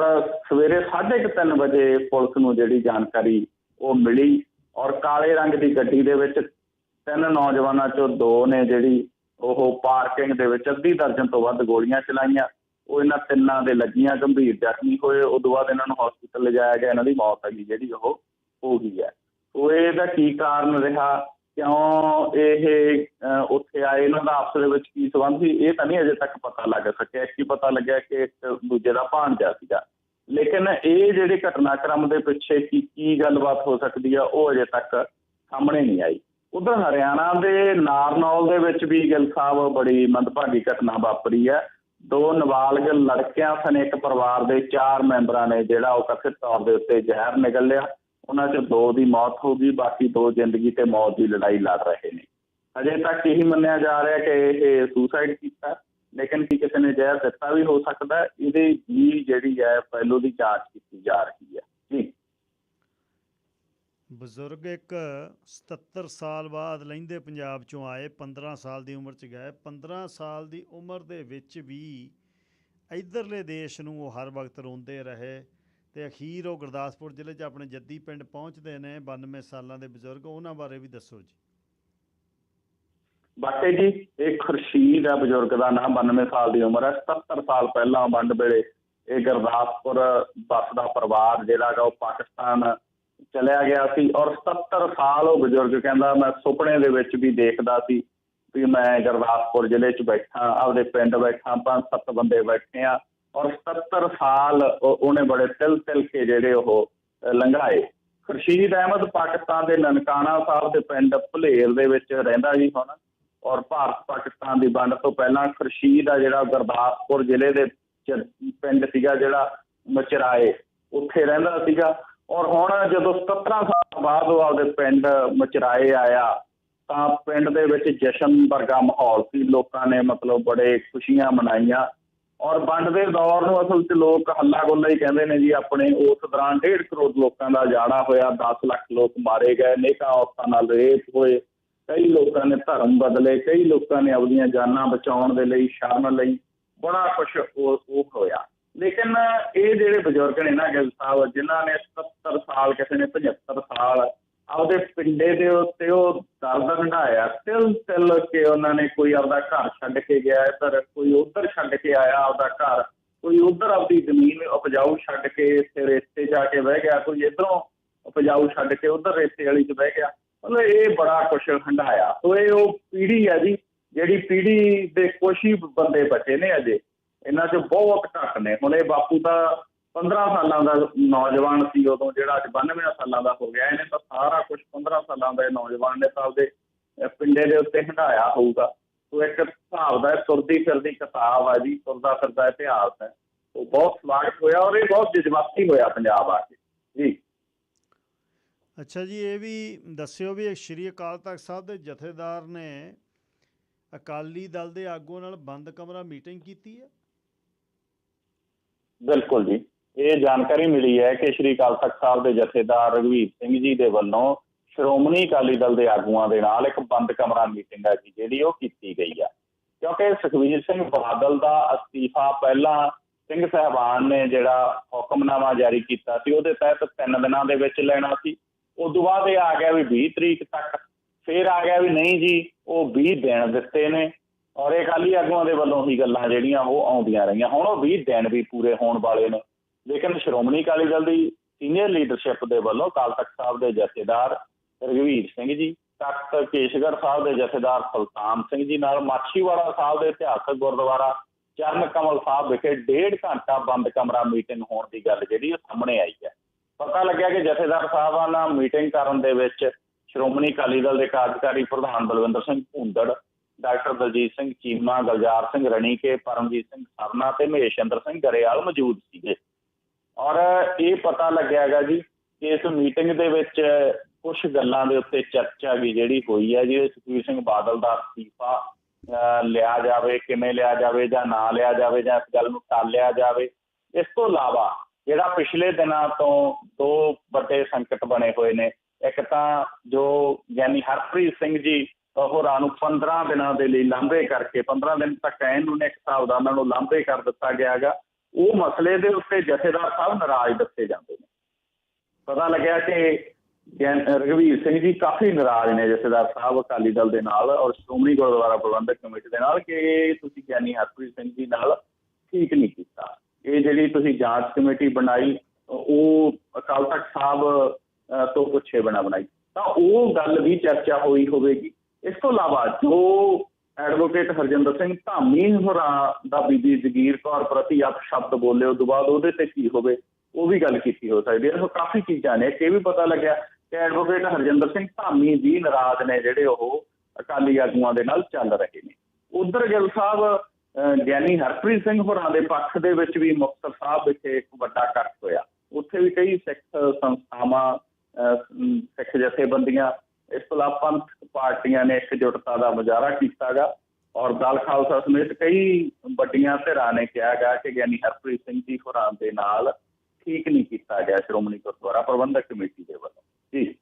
ਸਵੇਰੇ 3:30 ਵਜੇ ਪੁਲਿਸ ਨੂੰ ਜਿਹੜੀ ਜਾਣਕਾਰੀ ਉਹ ਮਿਲੀ ਔਰ ਕਾਲੇ ਰੰਗ ਦੀ ਗੱਡੀ ਦੇ ਵਿੱਚ ਤਿੰਨ ਨੌਜਵਾਨਾਂ ਚੋਂ ਦੋ ਨੇ ਜਿਹੜੀ ਉਹ ਪਾਰਕਿੰਗ ਦੇ ਵਿੱਚ ਅੱਧੀ ਦਰਜਨ ਤੋਂ ਵੱਧ ਗੋਲੀਆਂ ਚਲਾਈਆਂ, ਉਹ ਇਹਨਾਂ ਤਿੰਨਾਂ ਦੇ ਲੱਗੀਆਂ, ਗੰਭੀਰ ਜ਼ਖਮੀ ਹੋਏ ਉਸ ਤੋਂ ਬਾਅਦ ਇਹਨਾਂ ਨੂੰ ਹਸਪੀਟਲ ਲਿਜਾਇਆ ਗਿਆ, ਇਹਨਾਂ ਦੀ ਮੌਤ ਹੈਗੀ ਜਿਹੜੀ ਉਹ ਹੋ ਗਈ ਹੈ। ਉਹ ਇਹਦਾ ਕੀ ਕਾਰਨ ਰਿਹਾ? ਕਿਉਂ ਇਹ ਉੱਥੇ ਆਏ? ਇਹਨਾਂ ਦਾ ਆਪਸ ਦੇ ਵਿੱਚ ਕੀ ਸੰਬੰਧ ਸੀ? ਇਹ ਤਾਂ ਨਹੀਂ ਅਜੇ ਤੱਕ ਪਤਾ ਲੱਗ ਸਕਿਆ। ਕੀ ਪਤਾ ਲੱਗਿਆ ਕਿ ਇੱਕ ਦੂਜੇ ਦਾ ਭਾਣਜਾ ਸੀਗਾ। ਲੇਕਿਨ ਇਹ ਜਿਹੜੇ ਘਟਨਾਕ੍ਰਮ ਦੇ ਪਿੱਛੇ ਕੀ ਕੀ ਗੱਲਬਾਤ ਹੋ ਸਕਦੀ ਆ, ਉਹ ਅਜੇ ਤੱਕ ਸਾਹਮਣੇ ਨਹੀਂ ਆਈ। ਉਧਰ ਹਰਿਆਣਾ ਦੇ ਨਾਰਨੌਲ ਦੇ ਵਿੱਚ ਵੀ ਗਿੱਲ ਸਾਹਿਬ ਬੜੀ ਮੰਦਭਾਗੀ ਘਟਨਾ ਵਾਪਰੀ ਹੈ ਦੋ ਨਾਬਾਲਗ ਲੜਕਿਆਂ ਸਣੇ ਇੱਕ ਪਰਿਵਾਰ ਦੇ ਚਾਰ ਮੈਂਬਰਾਂ ਨੇ ਜਿਹੜਾ ਉਹ ਕਥਿਤ ਤੌਰ ਦੇ ਉੱਤੇ ਜ਼ਹਿਰ ਨਿਗਲ ਲਿਆ ਉਹਨਾਂ 'ਚ ਦੋ ਦੀ ਮੌਤ ਹੋ ਗਈ, ਬਾਕੀ ਦੋ ਜ਼ਿੰਦਗੀ ਤੇ ਮੌਤ ਦੀ ਲੜਾਈ ਲੜ ਰਹੇ ਨੇ। ਅਜੇ ਤੱਕ ਇਹੀ ਮੰਨਿਆ ਜਾ ਰਿਹਾ ਕਿ ਇਹ ਸੁਸਾਈਡ ਕੀਤਾ, ਲੇਕਿਨ ਕੀ ਕਿਸੇ ਨੇ ਜ਼ਹਿਰ ਦਿੱਤਾ ਵੀ ਹੋ ਸਕਦਾ ਹੈ। ਵੀ ਜਿਹੜੀ ਹੈ ਪਹਿਲੋਂ ਦੀ ਜਾਂਚ ਕੀਤੀ ਜਾ ਰਹੀ ਹੈ। ਜੀ। ਬਜ਼ੁਰਗ ਇੱਕ 77 ਸਾਲ ਬਾਅਦ ਲਹਿੰਦੇ ਪੰਜਾਬ ਚੋਂ ਆਏ 15 ਸਾਲ ਦੀ ਉਮਰ ਚ ਗਏ। 15 ਸਾਲ ਦੀ ਉਮਰ ਦੇ ਵਿੱਚ ਵੀ ਇਧਰਲੇ ਦੇਸ਼ ਨੂੰ ਉਹ ਹਰ ਵਕਤ ਰੋਂਦੇ ਰਹੇ। ਤੇ ਅਖੀਰ ਉਹ ਗੁਰਦਾਸਪੁਰ ਜ਼ਿਲ੍ਹੇ 'ਚ ਆਪਣੇ ਜੱਦੀ ਪਿੰਡ ਪਹੁੰਚਦੇ ਨੇ 92 ਸਾਲਾਂ ਦੇ ਬਜ਼ੁਰਗ, ਉਹਨਾਂ ਬਾਰੇ ਵੀ ਦੱਸੋ ਜੀ। ਬਾਕੀ ਜੀ, ਇਹ ਖੁਰਸ਼ੀਦ ਹੈ ਬਜ਼ੁਰਗ ਦਾ ਨਾਮ 92 ਸਾਲ ਦੀ ਉਮਰ ਹੈ। 77 ਸਾਲ ਪਹਿਲਾਂ ਵੰਡ ਵੇਲੇ ਇਹ ਗੁਰਦਾਸਪੁਰ ਬੱਸ ਦਾ ਪਰਿਵਾਰ ਜਿਹੜਾ ਗਾ ਉਹ ਪਾਕਿਸਤਾਨ ਚਲਿਆ ਗਿਆ ਸੀ ਔਰ 77 ਸਾਲ ਉਹ ਬਜ਼ੁਰਗ ਕਹਿੰਦਾ, ਮੈਂ ਸੁਪਨੇ ਦੇ ਵਿੱਚ ਵੀ ਦੇਖਦਾ ਸੀ ਵੀ ਮੈਂ ਗੁਰਦਾਸਪੁਰ ਜ਼ਿਲ੍ਹੇ 'ਚ ਬੈਠਾ, ਆਪਦੇ ਪਿੰਡ ਬੈਠਾ, ਪੰਜ ਸੱਤ ਬੰਦੇ ਬੈਠੇ ਆ। ਔਰ 77 ਸਾਲ ਉਹਨੇ ਬੜੇ ਤਿਲ ਤਿਲ ਕੇ ਜਿਹੜੇ ਉਹ ਲੰਘਾਏ। ਖੁਰਸ਼ੀਦ ਅਹਿਮਦ ਪਾਕਿਸਤਾਨ ਦੇ ਨਨਕਾਣਾ ਸਾਹਿਬ ਦੇ ਪਿੰਡ ਭਲੇਰ ਦੇ ਵਿੱਚ ਰਹਿੰਦਾ ਜੀ ਹੁਣ। ਔਰ ਭਾਰਤ ਪਾਕਿਸਤਾਨ ਦੀ ਵੰਡ ਤੋਂ ਪਹਿਲਾਂ ਖੁਰਸ਼ੀਦ ਆ ਜਿਹੜਾ ਗੁਰਦਾਸਪੁਰ ਜ਼ਿਲ੍ਹੇ ਦੇ ਪਿੰਡ ਸੀਗਾ ਜਿਹੜਾ ਮਚਰਾਏ, ਉੱਥੇ ਰਹਿੰਦਾ ਸੀਗਾ। ਔਰ ਹੁਣ ਜਦੋਂ 17 ਸਾਲ ਬਾਅਦ ਉਹ ਆਪਦੇ ਪਿੰਡ ਮਚਰਾਏ ਆਇਆ, ਤਾਂ ਪਿੰਡ ਦੇ ਵਿੱਚ ਜਸ਼ਨ ਵਰਗਾ ਮਾਹੌਲ ਸੀ। ਲੋਕਾਂ ਨੇ ਮਤਲਬ ਬੜੇ ਖੁਸ਼ੀਆਂ ਮਨਾਈਆਂ। ਔਰ ਵੰਡ ਦੇ ਦੌਰ ਨੂੰ ਅਸਲ 'ਚ ਲੋਕ ਹੱਲਾ ਗੋਲਾ ਹੀ ਕਹਿੰਦੇ ਨੇ ਜੀ, ਆਪਣੇ ਉਸ ਦੌਰਾਨ 1.5 ਕਰੋੜ ਲੋਕਾਂ ਦਾ ਜਾੜਾ ਹੋਇਆ 10 ਲੱਖ ਲੋਕ ਮਾਰੇ ਗਏ, ਨੇਕਾਂ ਔਰਤਾਂ ਨਾਲ ਰੇਪ ਹੋਏ, ਕਈ ਲੋਕਾਂ ਨੇ ਧਰਮ ਬਦਲੇ, ਕਈ ਲੋਕਾਂ ਨੇ ਆਪਣੀਆਂ ਜਾਨਾਂ ਬਚਾਉਣ ਦੇ ਲਈ ਸ਼ਰਨ ਲਈ, ਬੜਾ ਕੁਝ ਉਹ ਹੋਇਆ। ਲੇਕਿਨ ਇਹ ਜਿਹੜੇ ਬਜ਼ੁਰਗ ਨੇ ਨਾ, ਗਿੱਲ ਸਾਹਿਬ, ਜਿਨ੍ਹਾਂ ਨੇ 70 ਸਾਲ, ਕਿਸੇ ਨੇ 75 ਸਾਲ ਆਪਦੇ ਪਿੰਡੇ ਦੇ ਉੱਤੇ ਉਹ ਦਰਦ ਹੰਢਾਇਆ ਤਿਲ ਤਿਲ ਕੇ ਉਹਨਾਂ ਨੇ ਕੋਈ ਆਪਦਾ ਘਰ ਛੱਡ ਕੇ ਗਿਆ, ਇੱਧਰ ਕੋਈ ਉੱਧਰ ਛੱਡ ਕੇ ਆਇਆ ਆਪਦਾ ਘਰ। ਕੋਈ ਉੱਧਰ ਆਪਦੀ ਜ਼ਮੀਨ ਉਪਜਾਊ ਛੱਡ ਕੇ ਇੱਥੇ ਰੇਤੇ ਜਾ ਕੇ ਬਹਿ ਗਿਆ, ਕੋਈ ਇੱਧਰੋਂ ਉਪਜਾਊ ਛੱਡ ਕੇ ਉੱਧਰ ਰੇਤੇ ਵਾਲੀ 'ਚ ਬਹਿ ਗਿਆ। ਮਤਲਬ ਇਹ ਬੜਾ ਕੁਛ ਹੰਢਾਇਆ ਸੋ ਇਹ ਉਹ ਪੀੜੀ ਹੈ ਜੀ, ਜਿਹੜੀ ਪੀੜੀ ਦੇ ਕੁਛ ਹੀ ਬੰਦੇ ਬਚੇ ਨੇ ਅਜੇ। ਇਹਨਾਂ 'ਚ ਬਹੁਤ ਘੱਟ ਨੇ। ਹੁਣ ਇਹ ਬਾਪੂ ਤਾਂ 15 ਸਾਲਾਂ ਦਾ ਨੌਜਵਾਨ ਸੀ ਉਦੋਂ ਜਿਹੜਾ ਅੱਜ 92 ਸਾਲਾਂ ਦਾ ਹੋ ਗਿਆ। ਇਹਨੇ ਤਾਂ ਸਾਰਾ ਕੁਝ 15 ਸਾਲਾਂ ਦਾ ਨੌਜਵਾਨ ਨੇ ਤਾਂ ਅਹ ਪਿੰਡੇ ਦੇ ਉੱਤੇ ਹੰਢਾਇਆ ਹੋਊਗਾ। ਸੋ ਇੱਕ ਹਿਸਾਬ ਦਾ ਤੁਰਦੀ ਫਿਰਦੀ ਕਿਤਾਬ ਆ ਜੀ ਤੁਰਦਾ ਫਿਰਦਾ ਇਤਿਹਾਸ ਹੈ। ਉਹ ਬਹੁਤ ਸਵਾਗਤ ਹੋਇਆ ਔਰ ਇਹ ਬਹੁਤ ਜਜ਼ਬਾਤੀ ਹੋਇਆ ਪੰਜਾਬ ਆ ਕੇ। ਜੀ। ਅੱਛਾ ਜੀ ਇਹ ਵੀ ਦੱਸਿਓ ਵੀ ਸ਼੍ਰੀ ਅਕਾਲ ਤਖਤ ਸਾਹਿਬ ਦੇ ਜਥੇਦਾਰ ਨੇ ਅਕਾਲੀ ਦਲ ਦੇ ਆਗੂਆਂ ਨਾਲ ਬੰਦ ਕਮਰਾ ਮੀਟਿੰਗ ਕੀਤੀ ਹੈ? ਬਿਲਕੁਲ ਜੀ। ਇਹ ਜਾਣਕਾਰੀ ਮਿਲੀ ਹੈ ਕਿ ਸ਼੍ਰੀ ਅਕਾਲ ਤਖਤ ਸਾਹਿਬ ਦੇ ਜਥੇਦਾਰ ਰਘਵੀਰ ਸਿੰਘ ਜੀ ਦੇ ਵੱਲੋਂ ਸ਼੍ਰੋਮਣੀ ਅਕਾਲੀ ਦਲ ਦੇ ਆਗੂਆਂ ਦੇ ਨਾਲ ਇੱਕ ਬੰਦ ਕਮਰਾ ਮੀਟਿੰਗ ਹੈ ਜੀ, ਜਿਹੜੀ ਉਹ ਕੀਤੀ ਗਈ ਆ ਕਿਉਂਕਿ ਸੁਖਬੀਰ ਸਿੰਘ ਬਾਦਲ ਦਾ ਅਸਤੀਫਾ ਪਹਿਲਾਂ ਸਿੰਘ ਸਾਹਿਬਾਨ ਨੇ ਜਿਹੜਾ ਹੁਕਮਨਾਮਾ ਜਾਰੀ ਕੀਤਾ ਸੀ, ਉਹਦੇ ਤਹਿਤ ਤਿੰਨ ਦਿਨਾਂ ਦੇ ਵਿੱਚ ਲੈਣਾ ਸੀ। ਉਸ ਤੋਂ ਬਾਅਦ ਇਹ ਆ ਗਿਆ ਵੀ 20 ਤਰੀਕ ਤੱਕ, ਫੇਰ ਆ ਗਿਆ ਵੀ ਨਹੀਂ ਜੀ, ਉਹ 20 ਦਿਨ ਦਿੱਤੇ ਨੇ। ਔਰ ਇਹ ਅਕਾਲੀ ਆਗੂਆਂ ਦੇ ਵੱਲੋਂ ਹੀ ਗੱਲਾਂ ਜਿਹੜੀਆਂ ਉਹ ਆਉਂਦੀਆਂ ਰਹੀਆਂ। ਹੁਣ ਉਹ 20 ਦਿਨ ਵੀ ਪੂਰੇ ਹੋਣ ਵਾਲੇ ਨੇ। ਲੇਕਿਨ ਸ਼੍ਰੋਮਣੀ ਅਕਾਲੀ ਦਲ ਦੀ ਸੀਨੀਅਰ ਲੀਡਰਸ਼ਿਪ ਦੇ ਵੱਲੋਂ ਅਕਾਲ ਤਖਤ ਸਾਹਿਬ ਦੇ ਜਥੇਦਾਰ ਰਘਵੀਰ ਸਿੰਘ ਜੀ, ਤਖਤ ਕੇਸ਼ਗੜ੍ਹ ਸਾਹਿਬ ਦੇ ਜਥੇਦਾਰ ਸੁਲਤਾਨ ਸਿੰਘ ਜੀ ਨਾਲ ਮਾਛੀਵਾੜਾ ਸਾਹਿਬ ਦੇ ਇਤਿਹਾਸਕ ਗੁਰਦੁਆਰਾ ਚਰਨ ਕਮਲ ਸਾਹਿਬ ਵਿਖੇ ਡੇਢ ਘੰਟਾ ਬੰਦ ਕਮਰਾ ਮੀਟਿੰਗ ਹੋਣ ਦੀ ਗੱਲ ਜਿਹੜੀ ਉਹ ਸਾਹਮਣੇ ਆਈ ਹੈ। ਪਤਾ ਲੱਗਿਆ ਕਿ ਜਥੇਦਾਰ ਸਾਹਿਬਾਂ ਨਾਲ ਮੀਟਿੰਗ ਕਰਨ ਦੇ ਵਿੱਚ ਸ਼੍ਰੋਮਣੀ ਅਕਾਲੀ ਦਲ ਦੇ ਕਾਰਜਕਾਰੀ ਪ੍ਰਧਾਨ ਬਲਵਿੰਦਰ ਸਿੰਘ ਭੁੰਦੜ, ਡਾਕਟਰ ਦਲਜੀਤ ਸਿੰਘ ਚੀਮਾ, ਗਲਜਾਰ ਸਿੰਘ ਰਣੀਕੇ, ਪਰਮਜੀਤ ਸਿੰਘ ਸਰਨਾ ਤੇ ਮਹੇਸ਼ਿੰਦਰ ਸਿੰਘ ਗਰੇਵਾਲ ਮੌਜੂਦ ਸੀਗੇ। ਔਰ ਇਹ ਪਤਾ ਲੱਗਿਆ ਹੈਗਾ ਜੀ ਕਿ ਇਸ ਮੀਟਿੰਗ ਦੇ ਵਿੱਚ ਕੁਝ ਗੱਲਾਂ ਦੇ ਉੱਤੇ ਚਰਚਾ ਵੀ ਜਿਹੜੀ ਹੋਈ ਹੈ ਜੀ ਸੁਖਬੀਰ ਸਿੰਘ ਬਾਦਲ ਦਾ ਅਸਤੀਫਾ ਅਹ, ਲਿਆ ਜਾਵੇ ਕਿਵੇਂ ਲਿਆ ਜਾਵੇ ਜਾਂ ਨਾ ਲਿਆ ਜਾਵੇ ਜਾਂ ਇਸ ਗੱਲ ਨੂੰ ਟਾਲਿਆ ਜਾਵੇ। ਇਸ ਤੋਂ ਇਲਾਵਾ ਜਿਹੜਾ ਪਿਛਲੇ ਦਿਨਾਂ ਤੋਂ ਦੋ ਵੱਡੇ ਸੰਕਟ ਬਣੇ ਹੋਏ ਨੇ ਇੱਕ ਤਾਂ ਜੋ ਗਿਆਨੀ ਹਰਪ੍ਰੀਤ ਸਿੰਘ ਜੀ ਹੋਰਾਂ ਨੂੰ 15 ਦਿਨਾਂ ਦੇ ਲਈ ਲਾਂਭੇ ਕਰਕੇ 15 ਦਿਨ ਤੱਕ ਕਹਿਣ ਨੂੰ ਨੇ ਇੱਕ ਹਿਸਾਬ ਦਾ ਉਹਨਾਂ ਨੂੰ ਲਾਂਭੇ ਕਰ ਦਿੱਤਾ ਗਿਆ ਹੈਗਾ। ਉਹ ਮਸਲੇ ਦੇ ਉੱਤੇ ਜਥੇਦਾਰ ਸਾਹਿਬ ਨਾਰਾਜ਼ ਦੱਸੇ ਜਾਂਦੇ ਨੇ। ਪਤਾ ਲੱਗਿਆ ਕਿ ਗਿਆਨ- ਰਘਵੀਰ ਸਿੰਘ ਜੀ ਕਾਫੀ ਨਾਰਾਜ਼ ਨੇ ਜਥੇਦਾਰ ਸਾਹਿਬ ਅਕਾਲੀ ਦਲ ਦੇ ਨਾਲ ਔਰ ਸ਼੍ਰੋਮਣੀ ਗੁਰਦੁਆਰਾ ਪ੍ਰਬੰਧਕ ਕਮੇਟੀ ਦੇ ਨਾਲ ਕਿ ਤੁਸੀਂ ਗਿਆਨੀ ਹਰਪ੍ਰੀਤ ਸਿੰਘ ਜੀ ਨਾਲ ਠੀਕ ਨਹੀਂ ਕੀਤਾ। ਇਹ ਜਿਹੜੀ ਤੁਸੀਂ ਜਾਂਚ ਕਮੇਟੀ ਬਣਾਈ, ਉਹ ਅਕਾਲ ਤਖਤ ਸਾਹਿਬ ਤੋਂ ਪੁੱਛੇ ਬਣਾ ਬਣਾਈ। ਤਾਂ ਉਹ ਗੱਲ ਵੀ ਚਰਚਾ ਹੋਈ ਹੋਵੇਗੀ। ਇਸ ਤੋਂ ਇਲਾਵਾ ਜੋ ਐਡਵੋਕੇਟ ਹਰਜਿੰਦਰ ਸਿੰਘ ਧਾਮੀ ਹੋਰਾਂ ਦਾ ਬੀਬੀ ਜਗੀਰ ਕੌਰ ਪ੍ਰਤੀ ਆਪ ਸ਼ਬਦ ਬੋਲੇ ਉਸ ਤੋਂ ਬਾਅਦ ਉਹਦੇ ਤੇ ਕੀ ਹੋਵੇ ਉਹ ਵੀ ਗੱਲ ਕੀਤੀ ਹੋ ਸਕਦੀ ਹੈ। ਸੋ ਕਾਫੀ ਚੀਜ਼ਾਂ ਨੇ ਇਹ ਵੀ ਪਤਾ ਲੱਗਿਆ ਕਿ ਐਡਵੋਕੇਟ ਹਰਜਿੰਦਰ ਸਿੰਘ ਧਾਮੀ ਵੀ ਨਾਰਾਜ਼ ਨੇ ਜਿਹੜੇ ਉਹ ਅਕਾਲੀ ਆਗੂਆਂ ਦੇ ਨਾਲ ਚੱਲ ਰਹੇ ਨੇ। ਉਧਰ ਗਿੱਲ ਸਾਹਿਬ ਅਹ, ਗਿਆਨੀ ਹਰਪ੍ਰੀਤ ਸਿੰਘ ਹੋਰਾਂ ਦੇ ਪੱਖ ਦੇ ਵਿੱਚ ਵੀ ਮੁਕਤਸਰ ਸਾਹਿਬ ਵਿਖੇ ਇੱਕ ਵੱਡਾ ਇਕੱਠ ਹੋਇਆ। ਉੱਥੇ ਵੀ ਕਈ ਸਿੱਖ ਸੰਸਥਾਵਾਂ ਅਹ, ਸਿੱਖ ਜਥੇਬੰਦੀਆਂ ਇਸ ਤੋਂ ਇਲਾਵਾ ਪੰਥ ਪਾਰਟੀਆਂ ਨੇ ਇਕਜੁੱਟਤਾ ਦਾ ਮੁਜ਼ਾਹਰਾ ਕੀਤਾਗਾ ਔਰ ਦਲ ਖਾਲਸਾ ਸਮੇਤ ਕਈ ਵੱਡੀਆਂ ਧਿਰਾਂ ਨੇ ਕਿਹਾ ਗਿਆ ਕਿ ਗਿਆਨੀ ਹਰਪ੍ਰੀਤ ਸਿੰਘ ਜੀ ਹੋਰਾਂ ਦੇ ਨਾਲ ਠੀਕ ਨਹੀਂ ਕੀਤਾ ਗਿਆ ਸ਼੍ਰੋਮਣੀ ਗੁਰਦੁਆਰਾ ਪ੍ਰਬੰਧਕ ਕਮੇਟੀ ਦੇ ਵੱਲੋਂ। ਜੀ।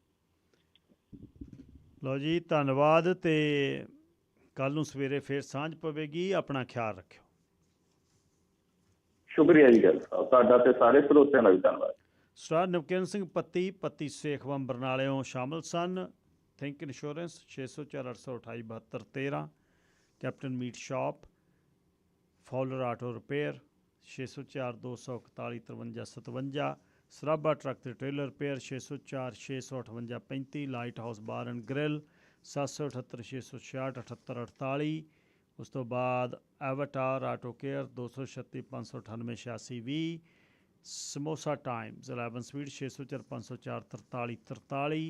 ਲਓ ਜੀ ਧੰਨਵਾਦ ਤੇ ਕੱਲ ਨੂੰ ਸਵੇਰੇ ਫੇਰ ਸਾਂਝ ਪਵੇਗੀ ਆਪਣਾ ਖਿਆਲ ਰੱਖਿਓ। ਸ਼ੁਕਰੀਆ ਜੀ ਗੱਲ ਸਾਹਿਬ ਤੁਹਾਡਾ ਤੇ ਸਾਰੇ ਸਰੋਤਿਆਂ ਦਾ ਵੀ ਧੰਨਵਾਦ। ਸਟਾਰ ਨਵਕਿਰਨ ਸਿੰਘ ਪੱਤੀ ਪੱਤੀ ਸੇਖਵੰਮ ਬਰਨਾਲਿਓਂ ਸ਼ਾਮਲ ਸਨ। Think Insurance 6048287213 Captain Meat Shop Fowler Auto Repair 6042415357 Sarabha truck ਤੇ trailer repair 604 658 35 Lighthouse Bar and Grill 778 666 7848 ਉਸ ਤੋਂ ਬਾਅਦ Avatar Auto Care 236 598 86 20 Samosa Times 11 sweet 604 504 43 43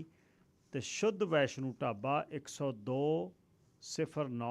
ਤੇ ਸ਼ੁੱਧ ਵੈਸ਼ਨੂ ਢਾਬਾ 102 09